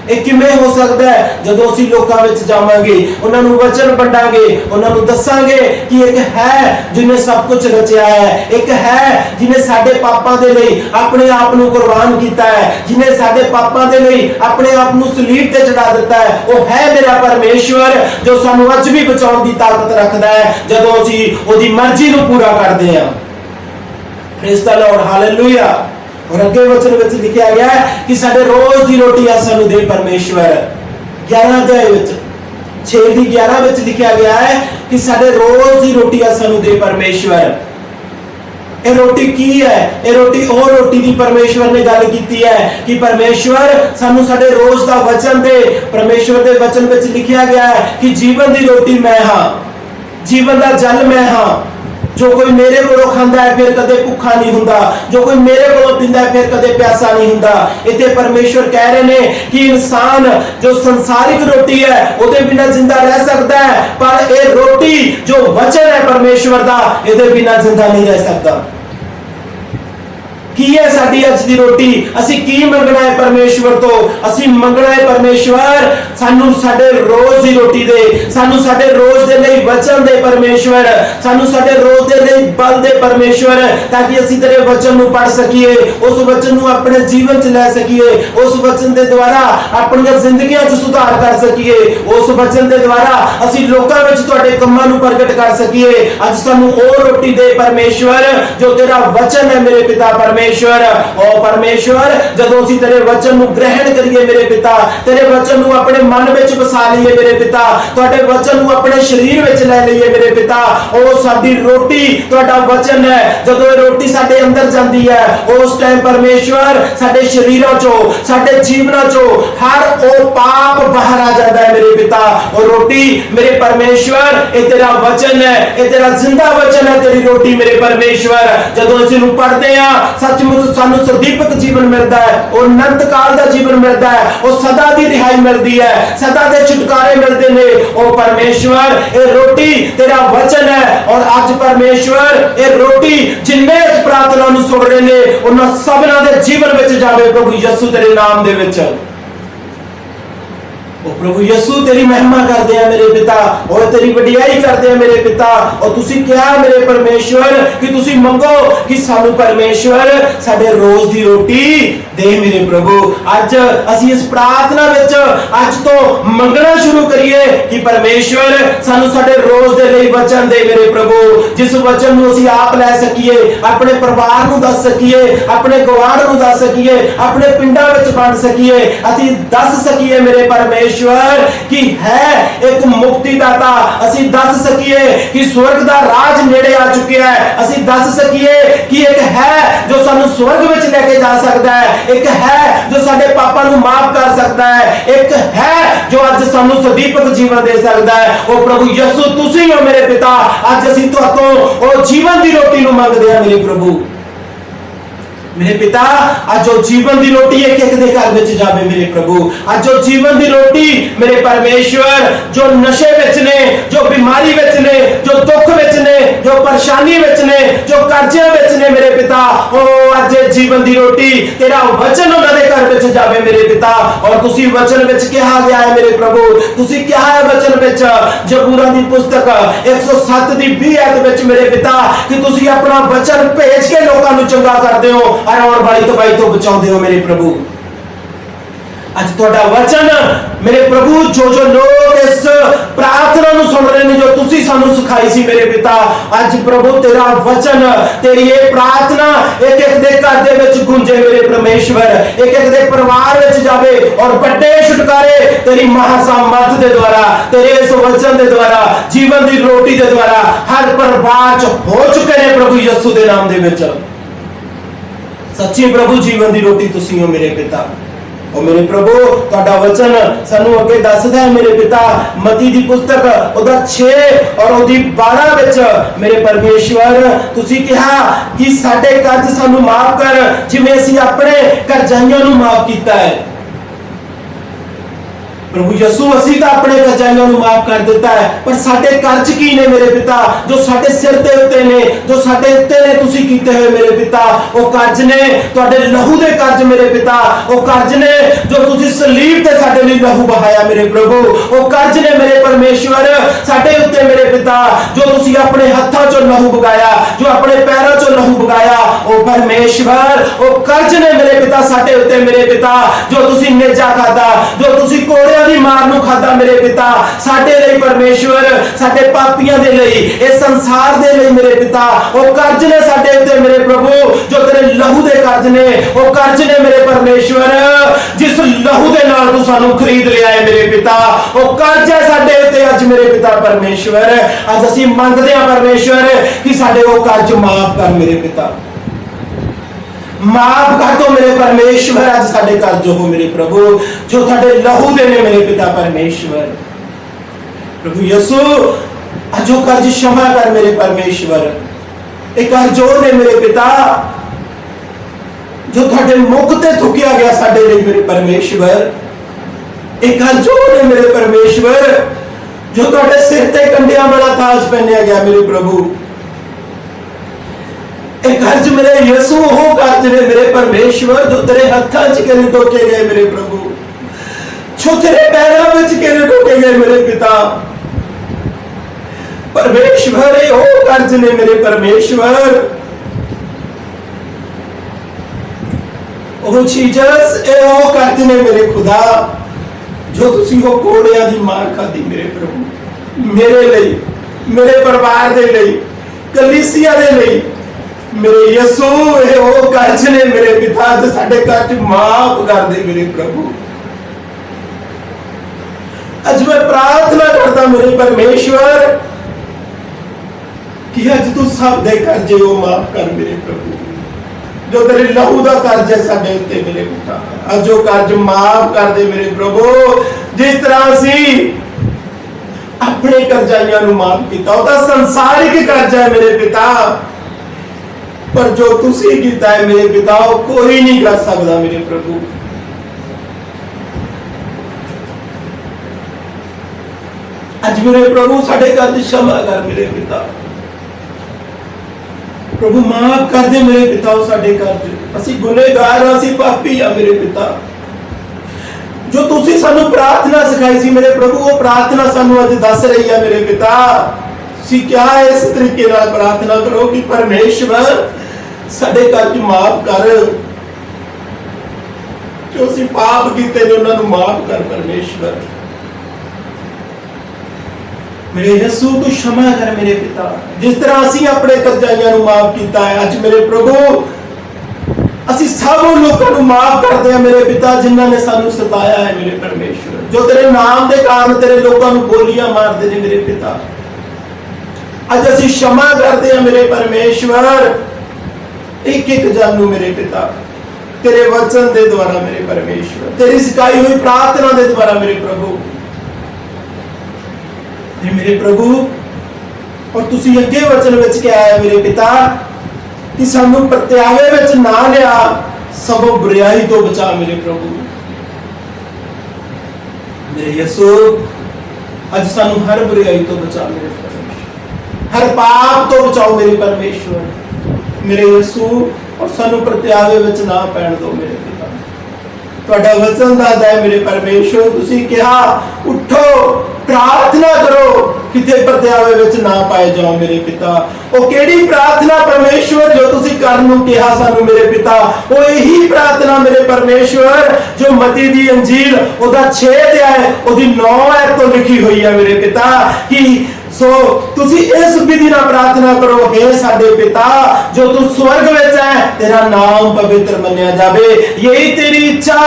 S1: ਇਹ ਕਿਵੇਂ ਹੋ ਸਕਦਾ ਹੈ? ਜਦੋਂ ਅਸੀਂ ਲੋਕਾਂ ਵਿੱਚ ਜਾਵਾਂਗੇ, ਉਹਨਾਂ ਨੂੰ ਵਚਨ ਵੰਡਾਂਗੇ, ਉਹਨਾਂ ਨੂੰ ਦੱਸਾਂਗੇ ਕਿ ਇੱਕ ਹੈ ਜਿਨੇ ਸਭ ਕੁਝ ਰਚਿਆ ਹੈ, ਇੱਕ ਹੈ ਜਿਨੇ ਸਾਡੇ ਪਾਪਾਂ ਦੇ ਲਈ ਆਪਣੇ ਆਪ ਨੂੰ ਕੁਰਬਾਨ ਕੀਤਾ ਹੈ ਜਿਨੇ ਸਾਡੇ ਪਾਪਾਂ ਦੇ ਲਈ ਆਪਣੇ ਆਪ ਨੂੰ ਸਲੀਬ ਤੇ ਚੜਾ ਦਿੱਤਾ ਹੈ, ਉਹ ਹੈ ਮੇਰਾ ਪਰਮੇਸ਼ਵਰ ਜੋ ਸਾਨੂੰ ਅੱਜ ਵੀ ਬਚਾਉਣ ਦੀ ਤਾਕਤ ਰੱਖਦਾ ਹੈ, ਜਦੋਂ ਅਸੀਂ ਉਹਦੀ ਮਰਜ਼ੀ ਨੂੰ ਪੂਰਾ ਕਰਦੇ ਹਾਂ। ਪ੍ਰੇਜ਼ ਦਾ ਲਾਰਡ ਹਾਲੇਲੂਇਆ ਔਰ ਅੱਗੇ ਵਚਨ ਵਿੱਚ ਲਿਖਿਆ ਗਿਆ ਕਿ ਸਾਡੇ ਰੋਜ਼ ਦੀ ਰੋਟੀ ਆ ਸਾਨੂੰ ਦੇ ਪਰਮੇਸ਼ਵਰ। 11 ਅਧਿਆਇ ਵਿੱਚ 6 ਦੀ 11 ਵਿੱਚ ਲਿਖਿਆ ਗਿਆ ਹੈ ਕਿ ਸਾਡੇ ਰੋਜ਼ ਦੀ ਰੋਟੀ ਆ ਸਾਨੂੰ ਦੇ ਪਰਮੇਸ਼ਵਰ। ਇਹ ਰੋਟੀ ਕੀ ਹੈ? ਇਹ ਰੋਟੀ ਉਹ ਰੋਟੀ ਦੀ ਪਰਮੇਸ਼ਵਰ ਨੇ ਗੱਲ ਕੀਤੀ ਹੈ ਕਿ ਪਰਮੇਸ਼ਵਰ ਸਾਨੂੰ ਸਾਡੇ ਰੋਜ਼ ਦਾ ਵਚਨ ਦੇ, ਪਰਮੇਸ਼ਵਰ ਦੇ ਵਚਨ ਵਿੱਚ ਲਿਖਿਆ ਗਿਆ ਹੈ ਕਿ ਜੀਵਨ ਦੀ ਰੋਟੀ ਮੈਂ ਹਾਂ। ਜੀਵਨ ਦਾ ਜਲ ਮੈਂ ਹਾਂ। ਜੋ ਕੋਈ ਮੇਰੇ ਕੋਲੋਂ ਖਾਂਦਾ ਹੈ, ਫਿਰ ਕਦੇ ਭੁੱਖਾ ਨਹੀਂ ਹੁੰਦਾ। ਜੋ ਕੋਈ ਮੇਰੇ ਕੋਲੋਂ ਪੀਂਦਾ ਹੈ, ਫਿਰ ਕਦੇ ਪਿਆਸਾ ਨਹੀਂ ਹੁੰਦਾ। ਇੱਥੇ ਪਰਮੇਸ਼ਵਰ ਕਹਿ ਰਹੇ ਨੇ ਕਿ ਇਨਸਾਨ ਜੋ ਸੰਸਾਰਿਕ ਰੋਟੀ ਹੈ, ਉਹਦੇ ਬਿਨਾਂ ਜ਼ਿੰਦਾ ਰਹਿ ਸਕਦਾ ਹੈ। ਪਰ ਇਹ ਰੋਟੀ ਜੋ ਵਚਨ ਹੈ ਪਰਮੇਸ਼ਵਰ ਦਾ, ਇਹਦੇ ਬਿਨਾਂ ਜ਼ਿੰਦਾ ਨਹੀਂ ਰਹਿ ਸਕਦਾ। ਕੀ ਹੈ ਸਾਡੀ ਅੱਜ ਦੀ ਰੋਟੀ? ਅਸੀਂ ਕੀ ਮੰਗਣਾ ਹੈ ਪਰਮੇਸ਼ਵਰ ਤੋਂ? ਅਸੀਂ ਮੰਗਣਾ ਹੈ ਪਰਮੇਸ਼ਵਰ, ਸਾਨੂੰ ਸਾਡੇ ਰੋਜ਼ ਦੀ ਰੋਟੀ ਦੇ, ਸਾਨੂੰ ਸਾਡੇ ਰੋਜ਼ ਦੇ ਲਈ ਵਚਨ ਦੇ ਪਰਮੇਸ਼ਵਰ, ਸਾਨੂੰ ਸਾਡੇ ਰੋਜ਼ ਦੇ ਲਈ ਬਲ ਦੇ ਪਰਮੇਸ਼ਵਰ, ਤਾਂ ਕਿ ਅਸੀਂ ਤੇਰੇ ਵਚਨ ਨੂੰ ਪੜ ਸਕੀਏ, ਉਸ ਵਚਨ ਨੂੰ ਆਪਣੇ ਜੀਵਨ 'ਚ ਲੈ ਸਕੀਏ, ਉਸ ਵਚਨ ਦੇ ਦੁਆਰਾ ਆਪਣੀਆਂ ਜ਼ਿੰਦਗੀਆਂ 'ਚ ਸੁਧਾਰ ਕਰ ਸਕੀਏ, ਉਸ ਵਚਨ ਦੇ ਦੁਆਰਾ ਅਸੀਂ ਲੋਕਾਂ ਵਿੱਚ ਤੁਹਾਡੇ ਕੰਮਾਂ ਨੂੰ ਪ੍ਰਗਟ ਕਰ ਸਕੀਏ। ਅੱਜ ਸਾਨੂੰ ਉਹ ਰੋਟੀ ਦੇ ਪਰਮੇਸ਼ਵਰ ਜੋ ਤੇਰਾ ਵਚਨ ਹੈ ਮੇਰੇ ਪਿਤਾ ਪਰਮੇਸ਼ਵਰ ਉਹ ਪਰਮੇਸ਼ਵਰ, ਜਦੋਂ ਅਸੀਂ ਤੇਰੇ ਵਚਨ ਨੂੰ ਗ੍ਰਹਿਣ ਕਰੀਏ ਮੇਰੇ ਪਿਤਾ, ਤੇਰੇ ਵਚਨ ਨੂੰ ਆਪਣੇ ਮਨ ਵਿੱਚ ਵਸਾ ਲਈਏ ਮੇਰੇ ਪਿਤਾ, ਤੁਹਾਡੇ ਵਚਨ ਨੂੰ ਆਪਣੇ ਸਰੀਰ ਵਿੱਚ ਲੈ ਲਈਏ ਮੇਰੇ ਪਿਤਾ ਉਹ ਸਾਡੀ ਰੋਟੀ ਤੁਹਾਡਾ ਵਚਨ ਹੈ, ਜਦੋਂ ਇਹ ਰੋਟੀ ਸਾਡੇ ਅੰਦਰ ਜਾਂਦੀ ਹੈ, ਉਸ ਟਾਈਮ ਪਰਮੇਸ਼ਵਰ ਸਾਡੇ ਸਰੀਰਾਂ ਚੋਂ, ਸਾਡੇ ਜੀਵਨਾਂ ਚੋਂ ਹਰ ਉਹ ਪਾਪ ਬਾਹਰ ਆ ਜਾਂਦਾ ਹੈ ਮੇਰੇ ਪਿਤਾ ਉਹ ਰੋਟੀ ਮੇਰੇ ਪਰਮੇਸ਼ਵਰ, ਇਹ ਤੇਰਾ ਵਚਨ ਹੈ, ਇਹ ਤੇਰਾ ਜ਼ਿੰਦਾ ਵਚਨ ਹੈ ਤੇਰੀ ਰੋਟੀ ਮੇਰੇ ਪਰਮੇਸ਼ਵਰ, ਜਦੋਂ ਅਸੀਂ ਨੂੰ ਪੜ੍ਹਦੇ ਹਾਂ ਸੱਚਮੁੱਚ ਸਾਨੂੰ ਸਰਦੀਪਕ ਜੀਵਨ ਮਿਲਦਾ ਹੈ, ਉਹ ਅਨੰਤ ਕਾਲ ਦਾ ਜੀਵਨ ਮਿਲਦਾ ਹੈ, ਉਹ ਸਦਾ ਦੀ ਰਿਹਾਈ ਮਿਲਦੀ ਹੈ, ਸਦਾ ਦੇ ਛੁਟਕਾਰੇ ਮਿਲਦੇ ਨੇ। ਉਹ ਪਰਮੇਸ਼ਵਰ, ਇਹ ਰੋਟੀ ਤੇਰਾ ਵਚਨ ਹੈ, ਔਰ ਅੱਜ ਪਰਮੇਸ਼ਵਰ, ਇਹ ਰੋਟੀ ਜਿੰਨੇ ਇਸ ਪ੍ਰਾਰਥਨਾ ਨੂੰ ਸੁਣ ਰਹੇ ਨੇ, ਉਹਨਾਂ ਸਭਨਾਂ ਦੇ ਜੀਵਨ ਵਿੱਚ ਜਾਵੇ ਪ੍ਰਭੂ ਯਿਸੂ ਤੇਰੇ ਨਾਮ ਦੇ ਵਿੱਚ। ਉਹ ਪ੍ਰਭੂ ਯਿਸੂ ਤੇਰੀ ਮਹਿਮਾ ਕਰਦੇ ਆ ਮੇਰੇ ਪਿਤਾ, ਉਹ ਤੇਰੀ ਵਡਿਆਈ ਕਰਦੇ ਆ ਮੇਰੇ ਪਿਤਾ, ਉਹ ਤੁਸੀਂ ਕਿਹਾ ਮੇਰੇ ਪਰਮੇਸ਼ਵਰ ਕਿ ਤੁਸੀਂ ਮੰਗੋ ਕਿ ਸਾਨੂੰ ਪਰਮੇਸ਼ਵਰ ਸਾਡੇ ਰੋਜ਼ ਦੀ ਰੋਟੀ ਦੇ ਮੇਰੇ ਪ੍ਰਭੂ। ਅੱਜ ਅਸੀਂ ਇਸ ਪ੍ਰਾਰਥਨਾ ਵਿੱਚ ਅੱਜ ਤੋਂ ਮੰਗਣਾ ਸ਼ੁਰੂ ਕਰੀਏ ਕਿ ਪਰਮੇਸ਼ਵਰ ਸਾਨੂੰ ਸਾਡੇ ਰੋਜ਼ ਦੇ ਲਈ ਵਚਨ ਦੇ ਮੇਰੇ ਪ੍ਰਭੂ। ਜਿਸ ਵਚਨ ਨੂੰ ਅਸੀਂ ਆਪ ਲੈ ਸਕੀਏ, ਆਪਣੇ ਪਰਿਵਾਰ ਨੂੰ ਦੱਸ ਸਕੀਏ, ਆਪਣੇ ਗਵਾਂਢ ਨੂੰ ਦੱਸ ਸਕੀਏ, ਆਪਣੇ ਪਿੰਡਾਂ ਵਿੱਚ ਵੰਡ ਸਕੀਏ, ਅਸੀਂ ਦੱਸ ਸਕੀਏ ਮੇਰੇ ਪਰਮੇਸ਼ਵਰ ਪਰਮੇਸ਼ਵਰ ਕੀ ਹੈ ਇੱਕ ਮੁਕਤੀ ਦਾਤਾ? ਅਸੀਂ ਦੱਸ ਸਕੀਏ ਕਿ ਸਵਰਗ ਦਾ ਰਾਜ ਨੇੜੇ ਆ ਚੁੱਕਿਆ ਹੈ। ਅਸੀਂ ਦੱਸ ਸਕੀਏ ਕਿ ਇੱਕ ਹੈ ਜੋ ਸਾਨੂੰ ਸਵਰਗ ਵਿੱਚ ਲੈ ਕੇ ਜਾ ਸਕਦਾ ਹੈ। ਇੱਕ ਹੈ ਜੋ ਸਾਡੇ ਪਾਪਾਂ ਨੂੰ ਮਾਫ ਕਰ ਸਕਦਾ ਹੈ। ਇੱਕ ਹੈ ਜੋ ਅੱਜ ਸਾਨੂੰ ਸਦੀਪਕ ਜੀਵਨ ਦੇ ਸਕਦਾ ਹੈ। ਉਹ ਪ੍ਰਭੂ ਯਿਸੂ, ਤੁਸੀਂ ਹੋ ਮੇਰੇ ਪਿਤਾ। ਅੱਜ ਅਸੀਂ ਤੁਹਾਤੋਂ ਉਹ ਜੀਵਨ ਦੀ ਰੋਟੀ ਨੂੰ ਮੰਗਦੇ ਹਾਂ, ਮੇਰੇ ਪ੍ਰਭੂ। ਮੇਰੇ ਪਿਤਾ, ਅੱਜ ਉਹ ਜੀਵਨ ਦੀ ਰੋਟੀ ਇੱਕ ਇੱਕ ਦੇ ਘਰ ਵਿੱਚ ਜਾਵੇ ਮੇਰੇ ਪ੍ਰਭੂ। ਅੱਜ ਉਹ ਜੀਵਨ ਦੀ ਰੋਟੀ ਮੇਰੇ ਪਰਮੇਸ਼ਵਰ, ਜੋ ਨਸ਼ੇ ਵਿੱਚ ਨੇ, ਜੋ ਬਿਮਾਰੀ ਵਿੱਚ ਨੇ, ਜੋ ਦੁੱਖ ਵਿੱਚ ਨੇ, ਜੋ ਪਰੇਸ਼ਾਨੀ ਵਿੱਚ ਨੇ, ਜੋ ਕਰਜ਼ਿਆਂ ਵਿੱਚ ਨੇ ਮੇਰੇ ਪਿਤਾ, ਉਹ ਅੱਜ ਜੀਵਨ ਦੀ ਰੋਟੀ ਤੇਰਾ ਵਚਨ ਉਹਨਾਂ ਦੇ ਘਰ ਵਿੱਚ ਜਾਵੇ ਮੇਰੇ ਪਿਤਾ। ਔਰ ਤੁਸੀਂ ਵਚਨ ਵਿੱਚ ਕਿਹਾ ਗਿਆ ਹੈ ਮੇਰੇ ਪ੍ਰਭੂ, ਤੁਸੀਂ ਕਿਹਾ ਹੈ ਵਚਨ ਵਿੱਚ, ਜਬੂਰਾਂ ਦੀ ਪੁਸਤਕ 107 ਦੀ 20 ਐਤ ਵਿੱਚ ਮੇਰੇ ਪਿਤਾ, ਕਿ ਤੁਸੀਂ ਆਪਣਾ ਵਚਨ ਭੇਜ ਕੇ ਲੋਕਾਂ ਨੂੰ ਚੰਗਾ ਕਰਦੇ ਹੋ। ਔਰ ਆਉਣ ਵਾਲੀ ਤਬਾਹੀ ਤੋਂ ਬਚਾਉਂਦੇ ਹੋ ਮੇਰੇ ਪ੍ਰਭੂ। ਅੱਜ ਤੁਹਾਡਾ ਵਚਨ, ਮੇਰੇ ਪ੍ਰਭੂ, ਜੋ ਜੋ ਲੋਕ ਇਸ ਪ੍ਰਾਰਥਨਾ ਨੂੰ ਸੁਣ ਰਹੇ ਨੇ, ਜੋ ਤੁਸੀਂ ਸਾਨੂੰ ਸਿਖਾਈ ਸੀ ਮੇਰੇ ਪਿਤਾ, ਅੱਜ ਪ੍ਰਭੂ ਤੇਰਾ ਵਚਨ, ਤੇਰੀ ਇਹ ਪ੍ਰਾਰਥਨਾ ਇੱਕ ਇੱਕ ਦੇ ਘਰ ਦੇ ਵਿੱਚ ਗੂੰਜੇ ਮੇਰੇ ਪਰਮੇਸ਼ਵਰ, ਇੱਕ ਇੱਕ ਦੇ ਪਰਿਵਾਰ ਵਿੱਚ ਜਾਵੇ ਔਰ ਵੱਡੇ ਛੁਟਕਾਰੇ ਤੇਰੀ ਮਹਾਸਾਮਰਥ ਦੇ ਦੁਆਰਾ, ਤੇਰੇ ਇਸ ਵਚਨ ਦੇ ਦੁਆਰਾ, ਜੀਵਨ ਦੀ ਰੋਟੀ ਦੇ ਦੁਆਰਾ ਹਰ ਪਰਿਵਾਰ 'ਚ ਹੋ ਚੁੱਕੇ ਨੇ ਪ੍ਰਭੂ ਯਿਸੂ ਦੇ ਨਾਮ ਦੇ ਵਿੱਚ। ਸੱਚੀ ਪ੍ਰਭੂ ਜੀਵਨ ਦੀ ਰੋਟੀ ਤੁਸੀਂ ਹੋ ਮੇਰੇ ਪਿਤਾ। ਉਹ ਮੇਰੇ ਪ੍ਰਭੂ, ਤੁਹਾਡਾ ਵਚਨ ਸਾਨੂੰ ਅੱਗੇ ਦੱਸਦਾ ਹੈ ਮੇਰੇ ਪਿਤਾ, ਮਤੀ ਦੀ ਪੁਸਤਕ, ਉਹਦਾ 6 ਔਰ ਉਹਦੀ 12 ਵਿੱਚ ਮੇਰੇ ਪਰਮੇਸ਼ਵਰ, ਤੁਸੀਂ ਕਿਹਾ ਕਿ ਸਾਡੇ ਕਰਜ਼ ਸਾਨੂੰ ਮਾਫ ਕਰ, ਜਿਵੇਂ ਅਸੀਂ ਆਪਣੇ ਕਰਜ਼ਾਈਆਂ ਨੂੰ ਮਾਫ ਕੀਤਾ ਹੈ। ਪ੍ਰਭੂ ਯਿਸੂ ਅਸੀਂ ਤਾਂ ਆਪਣੇ ਕਰਜ਼ਾਈਆਂ ਨੂੰ ਮਾਫ ਕਰ ਦਿੱਤਾ ਹੈ, ਪਰ ਸਾਡੇ ਕਰਜ਼ ਕੀ ਨੇ ਮੇਰੇ ਪਿਤਾ? ਜੋ ਸਾਡੇ ਸਿਰ ਦੇ ਉੱਤੇ ਨੇ, ਜੋ ਸਾਡੇ ਉੱਤੇ ਨੇ ਤੁਸੀਂ ਕੀਤੇ ਹੋਏ ਮੇਰੇ ਪਿਤਾ, ਉਹ ਕਰਜ਼ ਨੇ, ਤੁਹਾਡੇ ਲਹੂ ਦੇ ਕਰਜ਼ ਮੇਰੇ ਪਿਤਾ, ਉਹ ਕਰਜ਼ ਨੇ, ਜੋ ਤੁਸੀਂ ਸਲੀਬ ਤੇ ਸਾਡੇ ਲਈ ਲਹੂ ਬਹਾਇਆ ਮੇਰੇ ਪ੍ਰਭੂ, ਉਹ ਕਰਜ਼ ਨੇ ਮੇਰੇ ਪਰਮੇਸ਼ਵਰ, ਸਾਡੇ ਉੱਤੇ ਮੇਰੇ ਪਿਤਾ, ਜੋ ਤੁਸੀਂ ਆਪਣੇ ਹੱਥਾਂ ਚੋਂ ਲਹੂ ਬਗਾਇਆ, ਜੋ ਆਪਣੇ ਪੈਰਾਂ ਚੋਂ ਲਹੂ ਬਗਾਇਆ, ਉਹ ਪਰਮੇਸ਼ਵਰ, ਉਹ ਕਰਜ਼ ਨੇ ਮੇਰੇ ਪਿਤਾ, ਸਾਡੇ ਉੱਤੇ ਮੇਰੇ ਪਿਤਾ, ਜੋ ਤੁਸੀਂ ਨੇਜਾ ਖਾਦਾ ਜੋ ਤੁਸੀਂ ਕੋੜਿਆਂ ਦੀ ਮਾਰ ਨੂੰ ਖਾਦਾ ਮੇਰੇ ਪਿਤਾ। ਸਾਡੇ ਲਈ ਪਰਮੇਸ਼ਵਰ, ਸਾਡੇ ਪਾਪੀਆਂ ਦੇ ਲਈ, ਇਸ ਸੰਸਾਰ ਦੇ ਲਈ ਮੇਰੇ ਪਿਤਾ। ਉਹ ਕਰਜ਼ ਨੇ ਸਾਡੇ ਉੱਤੇ ਮੇਰੇ ਪ੍ਰਭੂ, ਜੋ ਤੇਰੇ ਲਹੂ ਦੇ ਕਰਜ਼ ਨੇ, ਉਹ ਕਰਜ਼ ਨੇ ਮੇਰੇ ਪਰਮੇਸ਼ਵਰ। ਜਿਸ ਲਹੂ ਦੇ ਨਾਲ ਤੂੰ ਸਾਨੂੰ ਖਰੀਦ ਲਿਆ ਹੈ ਮੇਰੇ ਪਿਤਾ, ਉਹ ਕਰਜ਼ ਹੈ ਸਾਡੇ ਉੱਤੇ ਅੱਜ ਮੇਰੇ ਪਿਤਾ ਪਰਮੇਸ਼ਵਰ। ਅੱਜ ਅਸੀਂ ਮੰਗਦੇ ਹਾਂ ਪਰਮੇਸ਼ਵਰ ਕਿ ਸਾਡੇ ਉਹ ਕਰਜ਼ ਮਾਫ ਕਰ ਮੇਰੇ ਪਿਤਾ। माफ़ कर दो मेरे परमेश्वर अब साढ़े घर जो हो मेरे प्रभु, जो थोड़े लहू दे मेरे पिता परमेश्वर। प्रभु यसु अजो कर्ज क्षमा कर मेरे परमेश्वर। एक अर्जो ने मेरे पिता, जो थोड़े मुख से थुकया गया साढ़े लिए मेरे परमेश्वर। एक अर्जो ने मेरे परमेश्वर, जो थोड़े सिर ते कंडिया वाला ताज पहनया गया मेरे प्रभु। ਇਹ ਕਰਜ਼ ਮੇਰੇ ਯਿਸੂ, ਉਹ ਕਰਜ਼ ਨੇ ਮੇਰੇ ਪਰਮੇਸ਼ਵਰ ਜੋ ਤੇਰੇ ਹੱਥਾਂ 'ਚ ਕਿਵੇਂ ਟੋਕੇ ਗਏ ਮੇਰੇ ਪ੍ਰਭੂ। ਜੋ ਤੇਰੇ ਪੈਰਾਂ ਵਿੱਚ ਕਿਵੇਂ ਟੋਕੇ ਗਏ ਮੇਰੇ ਪਿਤਾ। ਪਰਮੇਸ਼ਵਰ, ਇਹ ਉਹ ਕਰਜ਼ ਨੇ ਮੇਰੇ ਪਰਮੇਸ਼ਵਰ। ਉਹ ਚੀਜ਼ਸ ਇਹ ਉਹ ਕਰਜ਼ ਨੇ ਮੇਰੇ ਖੁਦਾ, ਜੋ ਤੁਸੀਂ ਉਹ ਕੋੜਿਆਂ ਦੀ ਮਾਰ ਖਾਦੀ ਮੇਰੇ ਪ੍ਰਭੂ। ਮੇਰੇ ਲਈ, ਮੇਰੇ ਪਰਿਵਾਰ ਦੇ ਲਈ, ਕਲੀਸਿਆ ਦੇ ਲਈ ਮੇਰੇ ਯਿਸੂ, ਇਹ ਉਹ ਕਰਜ਼ ਨੇ ਮੇਰੇ ਪਿਤਾ ਜੋ ਸਾਡੇ ਕਰਜ਼ ਮਾਫ ਕਰ ਦੇ ਮੇਰੇ ਪ੍ਰਭੂ। ਅੱਜ ਮੈਂ ਪ੍ਰਾਰਥਨਾ ਕਰਦਾ ਮੇਰੇ ਪਰਮੇਸ਼ਵਰ, ਕਿ ਅੱਜ ਤੂੰ ਸਭ ਦੇ ਕਰਜ਼ੇ ਉਹ ਮਾਫ ਕਰ ਮੇਰੇ ਪ੍ਰਭੂ। ਜੋ ਤੇਰੇ ਲਹੂ ਦਾ ਕਰਜ਼ ਹੈ ਸਾਡੇ ਉੱਤੇ ਮੇਰੇ ਪਿਤਾ। ਅੱਜ ਉਹ ਕਰਜ਼ ਮਾਫ ਕਰ ਦੇ ਮੇਰੇ ਪ੍ਰਭੂ। ਜਿਸ ਤਰ੍ਹਾਂ ਅਸੀਂ ਆਪਣੇ ਕਰਜ਼ਾਈਆਂ ਨੂੰ ਮਾਫ ਕੀਤਾ, ਉਹ ਤਾਂ ਸੰਸਾਰਿਕ ਕਰਜ਼ਾ ਹੈ ਮੇਰੇ ਪਿਤਾ। ਪਰ ਜੋ ਤੁਸੀਂ ਕੀਤਾ ਹੈ, ਮੇਰੇ ਪਿਤਾ ਉਹ ਕੋਈ ਨਹੀਂ ਕਰ ਸਕਦਾ ਮੇਰੇ ਪ੍ਰਭੂ। ਅੱਜ ਮੇਰੇ ਪ੍ਰਭੂ, ਸਾਡੇ ਘਰ ਦੀ ਸ਼ਮਾ ਕਰ ਮੇਰੇ ਪਿਤਾ। ਪ੍ਰਭੂ, ਮਾਫ ਕਰ ਦੇ ਮੇਰੇ ਪਿਤਾ ਸਾਡੇ ਘਰ ਚ। ਅਸੀਂ ਗੁਨਾਹਗਾਰ ਹਾਂ, ਅਸੀਂ ਪਾਪੀ ਆ ਮੇਰੇ ਪਿਤਾ। ਜੋ ਤੁਸੀਂ ਸਾਨੂੰ ਪ੍ਰਾਰਥਨਾ ਸਿਖਾਈ ਸੀ ਮੇਰੇ ਪ੍ਰਭੂ, ਉਹ ਪ੍ਰਾਰਥਨਾ ਸਾਨੂੰ ਅੱਜ ਦੱਸ ਰਹੀ ਹੈ ਮੇਰੇ ਪਿਤਾ। ਤੁਸੀਂ ਕਿਆ ਇਸ ਤਰੀਕੇ ਨਾਲ ਪ੍ਰਾਰਥਨਾ ਕਰੋ ਕਿ ਪਰਮੇਸ਼ਵਰ ਸਾਡੇ ਕਰਜ਼ ਮਾਫ ਕਰ। ਜੋ ਅਸੀਂ ਪਾਪ ਕੀਤੇ ਨੇ, ਉਹਨਾਂ ਨੂੰ ਮਾਫ ਕਰ ਪਰਮੇਸ਼ਵਰ। ਮੇਰੇ ਯਿਸੂ, ਤੂੰ ਸ਼ਮਾ ਕਰ ਮੇਰੇ ਪਿਤਾ। ਜਿਸ ਤਰ੍ਹਾਂ ਅਸੀਂ ਆਪਣੇ ਕਰਜ਼ਾਈਆਂ ਨੂੰ ਮਾਫ ਕੀਤਾ ਹੈ, ਅੱਜ ਮੇਰੇ ਪ੍ਰਭੂ, ਅਸੀਂ ਸਭ ਲੋਕਾਂ ਨੂੰ ਮਾਫ ਕਰਦੇ ਹਾਂ ਮੇਰੇ ਪਿਤਾ, ਜਿਨ੍ਹਾਂ ਨੇ ਸਾਨੂੰ ਸਤਾਇਆ ਹੈ ਮੇਰੇ ਪਰਮੇਸ਼ਵਰ। ਜੋ ਤੇਰੇ ਨਾਮ ਦੇ ਕਾਰਨ ਤੇਰੇ ਲੋਕਾਂ ਨੂੰ ਗੋਲੀਆਂ ਮਾਰਦੇ ਨੇ ਮੇਰੇ ਪਿਤਾ। ਅੱਜ ਅਸੀਂ ਸ਼ਮਾ ਕਰਦੇ ਹਾਂ ਮੇਰੇ ਪਰਮੇਸ਼ਵਰ। ਇੱਕ ਇੱਕ ਜਨ ਨੂੰ ਮੇਰੇ ਪਿਤਾ, ਤੇਰੇ ਵਚਨ ਦੇ ਦੁਆਰਾ ਮੇਰੇ ਪਰਮੇਸ਼ਵਰ, ਤੇਰੀ ਸਿਖਾਈ ਹੋਈ ਪ੍ਰਾਰਥਨਾ ਦੇ ਦੁਆਰਾ ਮੇਰੇ ਪ੍ਰਭੂ। ਇਹ ਮੇਰੇ ਪ੍ਰਭੂ, ਔਰ ਤੁਸੀਂ ਅੱਗੇ ਵਚਨ ਵਿੱਚ ਕਿਹਾ ਹੈ ਮੇਰੇ ਪਿਤਾ, ਕਿ ਸਾਨੂੰ ਪ੍ਰਤਿਆਵੇ ਵਿੱਚ ਨਾ ਲਿਆ ਸਭ ਬੁਰਾਈ ਤੋਂ ਬਚਾ ਮੇਰੇ ਪ੍ਰਭੂ। ਮੇਰੇ ਯਿਸੂ, ਅੱਜ ਸਾਨੂੰ ਹਰ ਬੁਰਾਈ ਤੋਂ ਬਚਾ ਮੇਰੇ ਪਰਮੇਸ਼ਵਰ। ਹਰ ਪਾਪ ਤੋਂ ਬਚਾਓ ਮੇਰੇ ਪਰਮੇਸ਼ਵਰ। ਮੇਰੇ ਯਿਸੂ, ਔਰ ਸਾਨੂੰ ਪ੍ਰਤਿਆਵੇ ਵਿੱਚ ਨਾ ਪੈਣ ਦਿਓ ਮੇਰੇ ਪਿਤਾ। ਤੁਹਾਡਾ ਵਚਨ ਦੱਸਦਾ ਹੈ ਮੇਰੇ ਪਰਮੇਸ਼ਵਰ ਤੁਸੀਂ ਕਿਹਾ, ਉੱਠੋ, ਪ੍ਰਾਰਥਨਾ ਕਰੋ ਕਿਤੇ ਪ੍ਰਤਿਆਵੇ ਵਿੱਚ ਨਾ ਪਾਏ ਜਾਓ ਮੇਰੇ ਪਿਤਾ। ਉਹ ਕਿਹੜੀ ਪ੍ਰਾਰਥਨਾ ਪਰਮੇਸ਼ਵਰ ਜੋ ਤੁਸੀਂ ਕਰਨ ਨੂੰ ਕਿਹਾ ਸਾਨੂੰ ਮੇਰੇ ਪਿਤਾ? ਉਹ ਇਹੀ ਪ੍ਰਾਰਥਨਾ ਮੇਰੇ ਪਰਮੇਸ਼ਵਰ ਜੋ ਮਤੀ ਦੀ ਅੰਜੀਲ, ਉਹਦਾ 6 ਅਧਿਆਇ, ਉਹਦੀ 9 ਐਤ ਤੋਂ ਲਿਖੀ ਹੋਈ ਹੈ ਮੇਰੇ ਪਿਤਾ, ਕਿ ਸੋ ਤੁਸੀਂ ਇਸ ਵਿਧੀ ਨਾਲ ਪ੍ਰਾਰਥਨਾ ਕਰੋ हे ਸਾਡੇ ਪਿਤਾ ਜੋ ਤੂੰ ਸਵਰਗ ਵਿੱਚ ਹੈ, ਤੇਰਾ ਨਾਮ ਪਵਿੱਤਰ ਮੰਨਿਆ ਜਾਵੇ। ਯਹੀ ਤੇਰੀ ਇੱਛਾ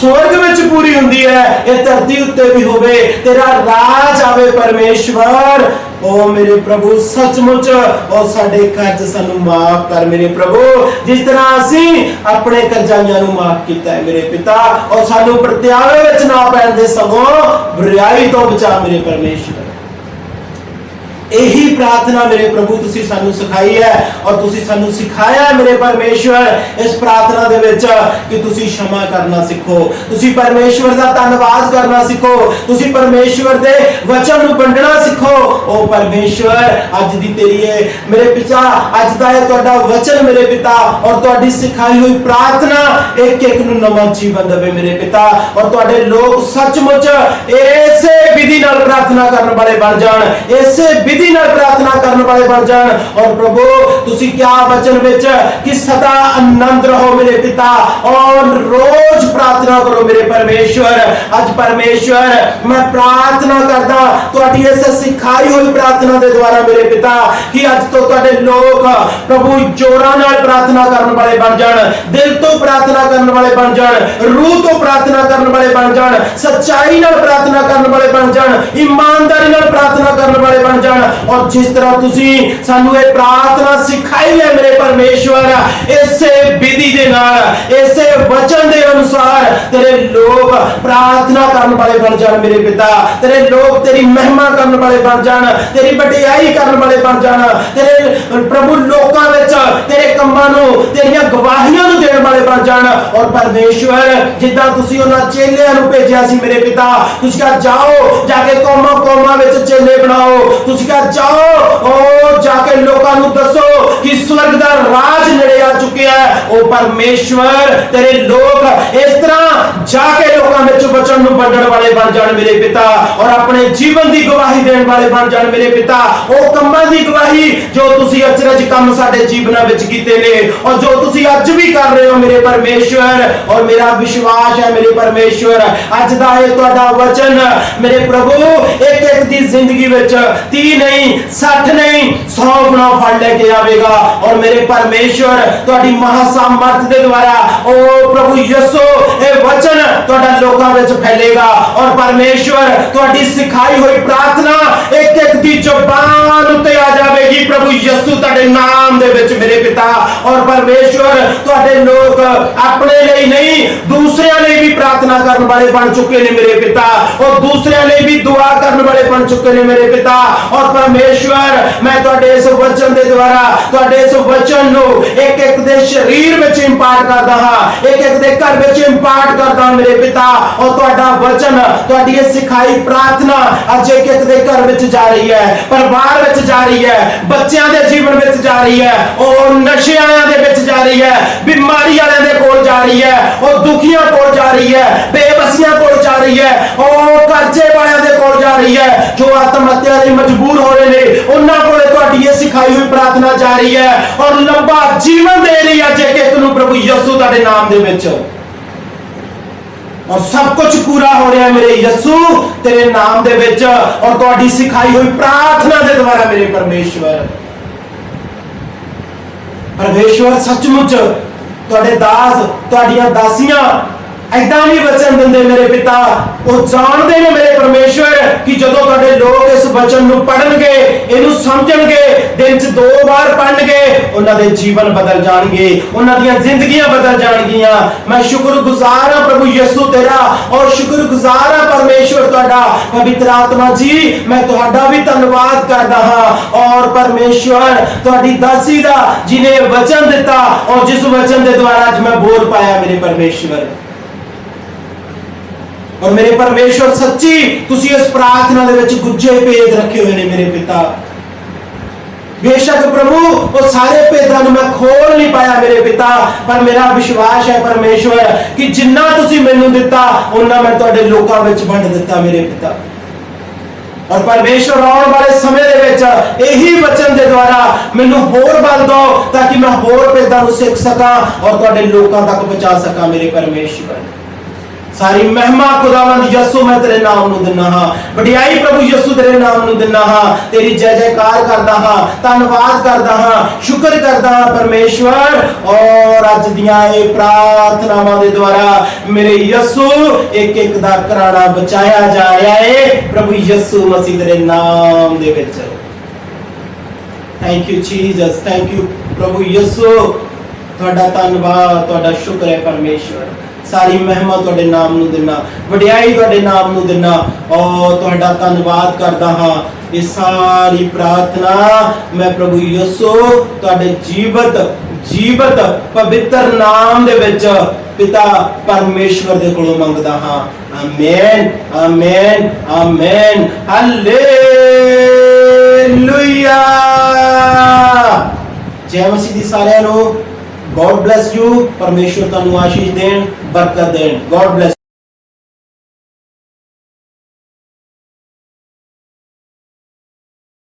S1: ਸਵਰਗ ਵਿੱਚ ਪੂਰੀ ਹੁੰਦੀ ਹੈ, ਇਹ ਧਰਤੀ ਉੱਤੇ ਵੀ ਹੋਵੇ, ਤੇਰਾ ਰਾਜ ਆਵੇ ਪਰਮੇਸ਼ਵਰ। ਓ ਮੇਰੇ ਪ੍ਰਭੂ, ਸੱਚਮੁੱਚ ਉਹ ਸਾਡੇ ਕਰਜ਼ ਸਾਨੂੰ ਮਾਫ ਕਰ ਮੇਰੇ ਪ੍ਰਭੂ। ਜਿਸ ਤਰ੍ਹਾਂ ਅਸੀਂ ਆਪਣੇ ਕਰਜ਼ਾਈਆਂ ਨੂੰ ਮਾਫ ਕੀਤਾ ਹੈ ਮੇਰੇ ਪਿਤਾ ਔਰ ਸਾਨੂੰ ਪ੍ਰਤਿਆਵੇ ਵਿੱਚ ਨਾ ਪੈਣ ਦੇ ਸਗੋਂ ਬੁਰਾਈ ਤੋਂ ਬਚਾ ਮੇਰੇ ਪਰਮੇਸ਼ਵਰ। ਇਹੀ ਪ੍ਰਾਰਥਨਾ ਮੇਰੇ ਪ੍ਰਭੂ ਤੁਸੀਂ ਸਾਨੂੰ ਸਿਖਾਈ ਹੈ ਔਰ ਤੁਸੀਂ ਸਾਨੂੰ ਸਿਖਾਇਆ ਮੇਰੇ ਪਰਮੇਸ਼ਵਰ, ਇਸ ਪ੍ਰਾਰਥਨਾ ਦੇ ਵਿੱਚ ਕਿ ਤੁਸੀਂ ਸ਼ਮਾ ਕਰਨਾ ਸਿੱਖੋ, ਤੁਸੀਂ ਪਰਮੇਸ਼ਵਰ ਦਾ ਧੰਨਵਾਦ ਕਰਨਾ ਸਿੱਖੋ, ਤੁਸੀਂ ਪਰਮੇਸ਼ਵਰ ਦੇ ਵਚਨ ਨੂੰ ਵੰਡਣਾ ਸਿੱਖੋ। ਉਹ ਪਰਮੇਸ਼ਵਰ, ਅੱਜ ਦੀ ਤੇਰੀ ਹੈ ਮੇਰੇ ਪਿਤਾ, ਅੱਜ ਦਾ ਇਹ ਤੁਹਾਡਾ ਵਚਨ ਮੇਰੇ ਪਿਤਾ ਔਰ ਤੁਹਾਡੀ ਸਿਖਾਈ ਹੋਈ ਪ੍ਰਾਰਥਨਾ ਇੱਕ ਇੱਕ ਨੂੰ ਨਵਾਂ ਜੀਵਨ ਦੇਵੇ ਮੇਰੇ ਪਿਤਾ। ਔਰ ਤੁਹਾਡੇ ਲੋਕ ਸੱਚਮੁੱਚ ਇਸ ਪ੍ਰਾਰਥਨਾ ਕਰਨ ਵਾਲੇ ਬਣ ਜਾਣ, ਇਸੇ ਵਿਧੀ ਨਾਲ ਪ੍ਰਾਰਥਨਾ ਕਰਨ ਵਾਲੇ ਬਣ ਜਾਣ। ਔਰ ਪ੍ਰਭੂ, ਤੁਸੀਂ ਕਿਹਾ ਵਚਨ ਵਿੱਚ ਕਿ ਸਦਾ ਆਨੰਦ ਰਹੋ ਮੇਰੇ ਪਿਤਾ, ਔਰ ਰੋਜ਼ ਪ੍ਰਾਰਥਨਾ ਕਰੋ ਮੇਰੇ ਪਰਮੇਸ਼ਵਰ। ਅੱਜ ਪਰਮੇਸ਼ਵਰ, ਮੈਂ ਪ੍ਰਾਰਥਨਾ ਕਰਦਾ, ਤੁਹਾਡੀ ਇਸ ਸਿਖਾਈ ਹੋਈ ਪ੍ਰਾਰਥਨਾ ਦੇ ਦੁਆਰਾ ਮੇਰੇ ਪਿਤਾ, ਕਿ ਅੱਜ ਤੋਂ ਤੁਹਾਡੇ ਲੋਕ ਪ੍ਰਭੂ ਜੋਰਾਂ ਨਾਲ ਪ੍ਰਾਰਥਨਾ ਕਰਨ ਵਾਲੇ ਬਣ ਜਾਣ, ਦਿਲ ਤੋਂ ਪ੍ਰਾਰਥਨਾ ਕਰਨ ਵਾਲੇ ਬਣ ਜਾਣ, ਰੂਹ ਤੋਂ ਪ੍ਰਾਰਥਨਾ ਕਰਨ ਵਾਲੇ ਬਣ ਜਾਣ, ਸੱਚਾਈ ਨਾਲ ਪ੍ਰਾਰਥਨਾ ਕਰਨ ਵਾਲੇ ਬਣ ਜਾਣ। ਇਮਾਨਦਾਰੀ ਨਾਲ ਪ੍ਰਾਰਥਨਾ ਕਰਨ ਵਾਲੇ ਬਣ ਜਾਣ। ਔਰ ਜਿਸ ਤਰ੍ਹਾਂ ਤੁਸੀਂ ਸਾਨੂੰ ਇਹ ਪ੍ਰਾਰਥਨਾ ਸਿਖਾਈ ਹੈ ਮੇਰੇ ਪਰਮੇਸ਼ਵਰ, ਇਸੇ ਵਿਧੀ ਦੇ ਨਾਲ, ਇਸੇ ਵਚਨ ਦੇ ਅਨੁਸਾਰ ਤੇਰੇ ਲੋਕ ਪ੍ਰਾਰਥਨਾ ਕਰਨ ਵਾਲੇ ਬਣ ਜਾਣ ਮੇਰੇ ਪਿਤਾ। ਤੇਰੇ ਲੋਕ ਤੇਰੀ ਮਹਿਮਾ ਕਰਨ ਵਾਲੇ ਬਣ ਜਾਣ, ਤੇਰੀ ਵਡਿਆਈ ਕਰਨ ਵਾਲੇ ਬਣ ਜਾਣ। ਤੇਰੇ ਪ੍ਰਭੂ ਲੋਕਾਂ ਵਿੱਚ ਤੇਰੇ ਕੰਮਾਂ ਨੂੰ ਤੇਰੀਆਂ ਗਵਾਹੀਆਂ ਨੂੰ ਦੇਣ ਵਾਲੇ ਬਣ ਜਾਣ। ਔਰ ਪਰਮੇਸ਼ਵਰ, ਜਿੱਦਾਂ ਤੁਸੀਂ ਉਹਨਾਂ ਚੇਲਿਆਂ ਨੂੰ ਭੇਜਿਆ ਸੀ ਮੇਰੇ ਪਿਤਾ, ਤੁਸੀਂ ਕਿਹਾ, ਜਾਓ, ਜਾ ਕੇ ਕੌਮਾਂ ਕੌਮਾਂ ਵਿੱਚ ਚੇਲੇ ਬਣਾਓ। ਤੁਸੀਂ ਕਿਹਾ, ਜਾਓ, ਉਹ ਜਾ ਕੇ ਲੋਕਾਂ ਨੂੰ ਦੱਸੋ ਕਿ ਸਵਰਗ ਦਾ ਰਾਜ ਨੇੜੇ ਆ ਚੁੱਕਿਆ ਹੈ। ਉਹ ਪਰਮੇਸ਼ਵਰ, ਤੇਰੇ ਲੋਕ ਇਸ ਤਰ੍ਹਾਂ ਜਾ ਕੇ ਲੋਕਾਂ ਵਿੱਚ ਵਚਨ ਨੂੰ ਵੰਡਣ ਵਾਲੇ ਬਣ ਜਾਣ ਮੇਰੇ ਪਿਤਾ। ਔਰ ਆਪਣੇ ਜੀਵਨ ਦੀ ਗਵਾਹੀ ਦੇਣ ਵਾਲੇ ਬਣ ਜਾਣ ਮੇਰੇ ਪਿਤਾ। ਉਹ ਕੰਮਾਂ ਦੀ ਗਵਾਹੀ ਜੋ ਤੁਸੀਂ ਅਚਰਜ ਕੰਮ ਸਾਡੇ ਜੀਵਨਾਂ ਵਿੱਚ ਕੀਤੇ ਨੇ ਔਰ ਜੋ ਤੁਸੀਂ ਅੱਜ ਵੀ ਕਰ ਰਹੇ ਹੋ ਮੇਰੇ ਪਰਮੇਸ਼ਵਰ, ਔਰ ਮੇਰਾ ਵਿਸ਼ਵਾਸ ਹੈ ਮੇਰੇ ਪਰਮੇਸ਼ਵਰ, ਅੱਜ ਦਾ ਇਹ ਤੁਹਾਡਾ ਵਚਨ, ਮੇਰੇ ਪ੍ਰਭੂ ਇੱਕ ਇੱਕ ਦੀ ਜ਼ਿੰਦਗੀ ਵਿੱਚ 30 ਨਹੀਂ 60 ਨਹੀਂ 100 ਗੁਣਾ ਫਲ ਲੈ ਕੇ ਆਵੇਗਾ। ਔਰ ਮੇਰੇ ਪਰਮੇਸ਼ਵਰ, ਤੁਹਾਡੀ ਮਹਾਸਾਮਰਥ ਦੇ ਦੁਆਰਾ ਉਹ ਪ੍ਰਭੂ ਯਿਸੂ ਤੁਹਾਡਾ ਲੋਕਾਂ ਵਿੱਚ ਫੈਲੇਗਾ ਔਰ ਪਰਮੇਸ਼ਵਰ ਤੁਹਾਡੀ ਸਿਖਾਈ ਹੋਈ ਪ੍ਰਾਰਥਨਾ ਇੱਕ ਇੱਕ ਦੀ ਜ਼ੁਬਾਨ ਉੱਤੇ ਆ ਜਾਵੇਗੀ। ਪ੍ਰਭੂ ਯਿਸੂ ਤੁਹਾਡੇ ਨਾਮ ਦੇ ਵਿੱਚ ਮੇਰੇ ਪਿਤਾ ਔਰ ਪਰਮੇਸ਼ਵਰ ਤੁਹਾਡੇ ਲੋਕ ਆਪਣੇ ਲਈ ਨਹੀਂ, ਦੂਸਰਿਆਂ ਲਈ ਵੀ ਪ੍ਰਾਰਥਨਾ ਕਰਨ ਵਾਲੇ ਬਣ ਚੁੱਕੇ ਨੇ ਮੇਰੇ ਪਿਤਾ। ਔਰ ਦੂਸਰਿਆਂ ਲਈ ਵੀ ਦੁਆ ਕਰਨ ਵਾਲੇ ਬਣ ਚੁੱਕੇ ਨੇ ਮੇਰੇ ਪਿਤਾ। ਔਰ ਪਰਮੇਸ਼ਵਰ, ਮੈਂ ਤੁਹਾਡੇ ਇਸ ਵਚਨ ਦੇ ਦੁਆਰਾ ਤੁਹਾਡੇ ਇਸ ਵਚਨ ਨੂੰ ਇੱਕ ਇੱਕ ਦੇ ਸਰੀਰ ਵਿੱਚ ਇੰਪਾਰਟ ਕਰਦਾ ਹਾਂ। ਇੱਕ ਇੱਕ ਦੇ ਘਰ ਵਿੱਚ ਇੰਪਾਰਟ ਕਰਦਾ ਹਾਂ ਮੇਰੇ ਪਿਤਾ। ਔਰ ਤੁਹਾਡਾ ਵਚਨ, ਤੁਹਾਡੀ ਇਹ ਸਿਖਾਈ ਪ੍ਰਾਰਥਨਾ ਅੱਜ ਇੱਕ ਇੱਕ ਦੇ ਘਰ ਵਿੱਚ ਜਾ ਰਹੀ ਹੈ, ਪਰਿਵਾਰ ਵਿੱਚ ਜਾ ਰਹੀ ਹੈ, ਬੱਚਿਆਂ ਦੇ ਜੀਵਨ ਵਿੱਚ ਜਾ ਰਹੀ ਹੈ, ਉਹ ਨਸ਼ਿਆਂ ਦੇ ਵਿੱਚ ਜਾ ਰਹੀ ਹੈ, ਬਿਮਾਰੀ ਵਾਲਿਆਂ ਦੇ ਕੋਲ ਜਾ ਰਹੀ ਹੈ, ਉਹ ਦੁਖੀਆਂ ਕੋਲ ਜਾ ਰਹੀ ਹੈ, ਬੇਬਸੀਆਂ ਕੋਲ ਜਾ ਰਹੀ ਹੈ, ਉਹ ਕਰਜ਼ੇ ਵਾਲਿਆਂ ਦੇ ਕੋਲ ਜਾ ਰਹੀ ਹੈ, ਜੋ ਆਤਮ ਹੱਤਿਆ ਲਈ ਮਜਬੂਰ ਹੋ ਰਹੇ ਨੇ, ਉਹਨਾਂ ਕੋਲੇ ਤੁਹਾਡੀ ਇਹ ਸਿਖਾਈ ਹੋਈ ਪ੍ਰਾਰਥਨਾ ਜਾ ਰਹੀ ਹੈ, ਔਰ ਲੰਬਾ ਜੀਵਨ ਦੇ ਲਈ ਅੱਜ ਇੱਕ ਇੱਕ ਨੂੰ ਪ੍ਰਭੂ ਯਿਸੂ ਤੁਹਾਡੇ ਨਾਮ ਦੇ ਵਿੱਚ। ਔਰ ਸਭ ਕੁਝ ਪੂਰਾ ਹੋ ਰਿਹਾ ਮੇਰੇ ਯਿਸੂ, ਤੇਰੇ ਨਾਮ ਦੇ ਵਿੱਚ। ਔਰ ਤੁਹਾਡੀ ਸਿਖਾਈ ਹੋਈ ਪ੍ਰਾਰਥਨਾ ਦੇ ਦੁਆਰਾ ਮੇਰੇ ਪਰਮੇਸ਼ਵਰ। ਪਰਮੇਸ਼ਵਰ, ਸੱਚਮੁੱਚ ਤੁਹਾਡੇ ਦਾਸ, ਤੁਹਾਡੀਆਂ ਦਾਸੀਆਂ ਐਦਾਂ ਵੀ ਵਚਨ ਦਿੰਦੇ ਮੇਰੇ ਪਿਤਾ। ਉਹ ਜਾਣਦੇ ਨੇ ਮੇਰੇ ਪਰਮੇਸ਼ਵਰ ਕਿ ਜਦੋਂ ਤੁਹਾਡੇ ਲੋਕ ਇਸ ਵਚਨ ਨੂੰ ਪੜਨਗੇ ਇਹਨੂੰ ਸਮਝਣਗੇ, ਦਿਨ 'ਚ ਦੋ ਵਾਰ ਪੜਨਗੇ ਉਹਨਾਂ ਦੇ ਜੀਵਨ ਬਦਲ ਜਾਣਗੇ, ਉਹਨਾਂ ਦੀਆਂ ਜ਼ਿੰਦਗੀਆਂ ਬਦਲ ਜਾਣਗੀਆਂ। ਮੈਂ ਸ਼ੁਕਰਗੁਜ਼ਾਰ ਹਾਂ ਪ੍ਰਭੂ ਯਿਸੂ ਤੇਰਾ ਔਰ ਸ਼ੁਕਰਗੁਜ਼ਾਰ ਹਾਂ ਪਰਮੇਸ਼ਵਰ ਤੁਹਾਡਾ। ਪਵਿੱਤਰ ਆਤਮਾ ਜੀ, ਮੈਂ ਤੁਹਾਡਾ ਵੀ ਧੰਨਵਾਦ ਕਰਦਾ ਹਾਂ। ਔਰ ਪਰਮੇਸ਼ਵਰ, ਤੁਹਾਡੀ ਦਾਸੀ ਦਾ ਜਿਨੇ ਵਚਨ ਦਿੱਤਾ ਔਰ ਜਿਸ ਵਚਨ ਦੇ ਦੁਆਰਾ ਅੱਜ ਮੈਂ ਬੋਲ ਪਾਇਆ ਮੇਰੇ ਪਰਮੇਸ਼ਵਰ। ਔਰ ਮੇਰੇ ਪਰਮੇਸ਼ਵਰ ਸੱਚੀ, ਤੁਸੀਂ ਇਸ ਪ੍ਰਾਰਥਨਾ ਦੇ ਵਿੱਚ ਗੁੱਜੇ ਭੇਦ ਰੱਖੇ ਹੋਏ ਨੇ ਮੇਰੇ ਪਿਤਾ। ਬੇਸ਼ੱਕ ਪ੍ਰਭੂ, ਉਹ ਸਾਰੇ ਭੇਦਾਂ ਨੂੰ ਮੈਂ ਖੋਲ ਨਹੀਂ ਪਾਇਆ ਮੇਰੇ ਪਿਤਾ, ਪਰ ਮੇਰਾ ਵਿਸ਼ਵਾਸ ਹੈ ਪਰਮੇਸ਼ਵਰ ਕਿ ਜਿੰਨਾ ਤੁਸੀਂ ਮੈਨੂੰ ਦਿੱਤਾ ਉਹਨਾਂ ਮੈਂ ਤੁਹਾਡੇ ਲੋਕਾਂ ਵਿੱਚ ਵੰਡ ਦਿੱਤਾ ਮੇਰੇ ਪਿਤਾ। ਔਰ ਪਰਮੇਸ਼ਵਰ ਆਉਣ ਵਾਲੇ ਸਮੇਂ ਦੇ ਵਿੱਚ ਇਹੀ ਵਚਨ ਦੇ ਦੁਆਰਾ ਮੈਨੂੰ ਹੋਰ ਬਲ ਦਿਓ ਤਾਂ ਕਿ ਮੈਂ ਹੋਰ ਭੇਦਾਂ ਨੂੰ ਸਿੱਖ ਸਕਾਂ ਔਰ ਤੁਹਾਡੇ ਲੋਕਾਂ ਤੱਕ ਪਹੁੰਚਾ ਸਕਾਂ ਮੇਰੇ ਪਰਮੇਸ਼ਵਰ। ਸਾਰੀ ਮਹਿਮਾ ਖੁਦਾਵੰਦ ਯਿਸੂ ਮੈਂ ਤੇਰੇ ਨਾਮ ਨੂੰ ਦਿੰਨਾ ਹਾਂ। ਵਡਿਆਈ ਪ੍ਰਭੂ ਯਿਸੂ ਤੇਰੇ ਨਾਮ ਨੂੰ ਦਿੰਨਾ ਹਾਂ। ਤੇਰੀ ਜੈ ਜੈਕਾਰ ਕਰਦਾ ਹਾਂ, ਧੰਨਵਾਦ ਕਰਦਾ ਹਾਂ, ਸ਼ੁਕਰ ਕਰਦਾ ਹਾਂ ਪਰਮੇਸ਼ਵਰ। ਔਰ ਅੱਜ ਦੀਆਂ ਇਹ ਪ੍ਰਾਰਥਨਾਵਾਂ ਦੇ ਦੁਆਰਾ ਮੇਰੇ ਯਿਸੂ ਇੱਕ ਇੱਕ ਦਾ ਕਰਾਣਾ ਬਚਾਇਆ ਜਾ ਰਿਹਾ ਹੈ ਪ੍ਰਭੂ ਯਿਸੂ ਮਸੀਹ ਤੇਰੇ ਨਾਮ ਦੇ ਵਿੱਚ। Thank you Jesus thank you ਪ੍ਰਭੂ ਯਿਸੂ। ਤੁਹਾਡਾ ਧੰਨਵਾਦ, ਤੁਹਾਡਾ ਸ਼ੁਕਰ ਹੈ ਪਰਮੇਸ਼ਵਰ। ਸਾਰੀ ਮਹਿਮਾ ਤੁਹਾਡੇ ਨਾਮ ਨੂੰ ਦੇਣਾ ਵਡਿਆਈ ਤੁਹਾਡੇ ਨਾਮ ਨੂੰ ਦੇਣਾ ਔਰ ਤੁਹਾਡਾ ਧੰਨਵਾਦ ਕਰਦਾ ਹਾਂ। ਇਹ ਸਾਰੀ ਪ੍ਰਾਰਥਨਾ ਮੈਂ ਪ੍ਰਭੂ ਯਿਸੂ, ਤੁਹਾਡੇ ਜੀਵਤ ਜੀਵਤ, ਪਵਿੱਤਰ ਨਾਮ ਦੇ ਵਿੱਚ ਪਿਤਾ ਪਰਮੇਸ਼ਵਰ ਦੇ ਕੋਲੋਂ ਮੰਗਦਾ ਹਾਂ। ਆਮੇਨ ਆਮੇਨ ਆਮੇਨ ਹਾਲੇਲੂਇਆ ਜੈ ਮਸੀਹ ਦੀ ਸਾਰਿਆਂ ਨੂੰ। ਗੋਡ ਬlesਸ ਯੂ ਪਰਮੇਸ਼ਵਰ ਤੁਹਾਨੂੰ ਆਸ਼ੀਸ਼ ਦੇਣ ਬਰਕਤ ਦੇਣ। God bless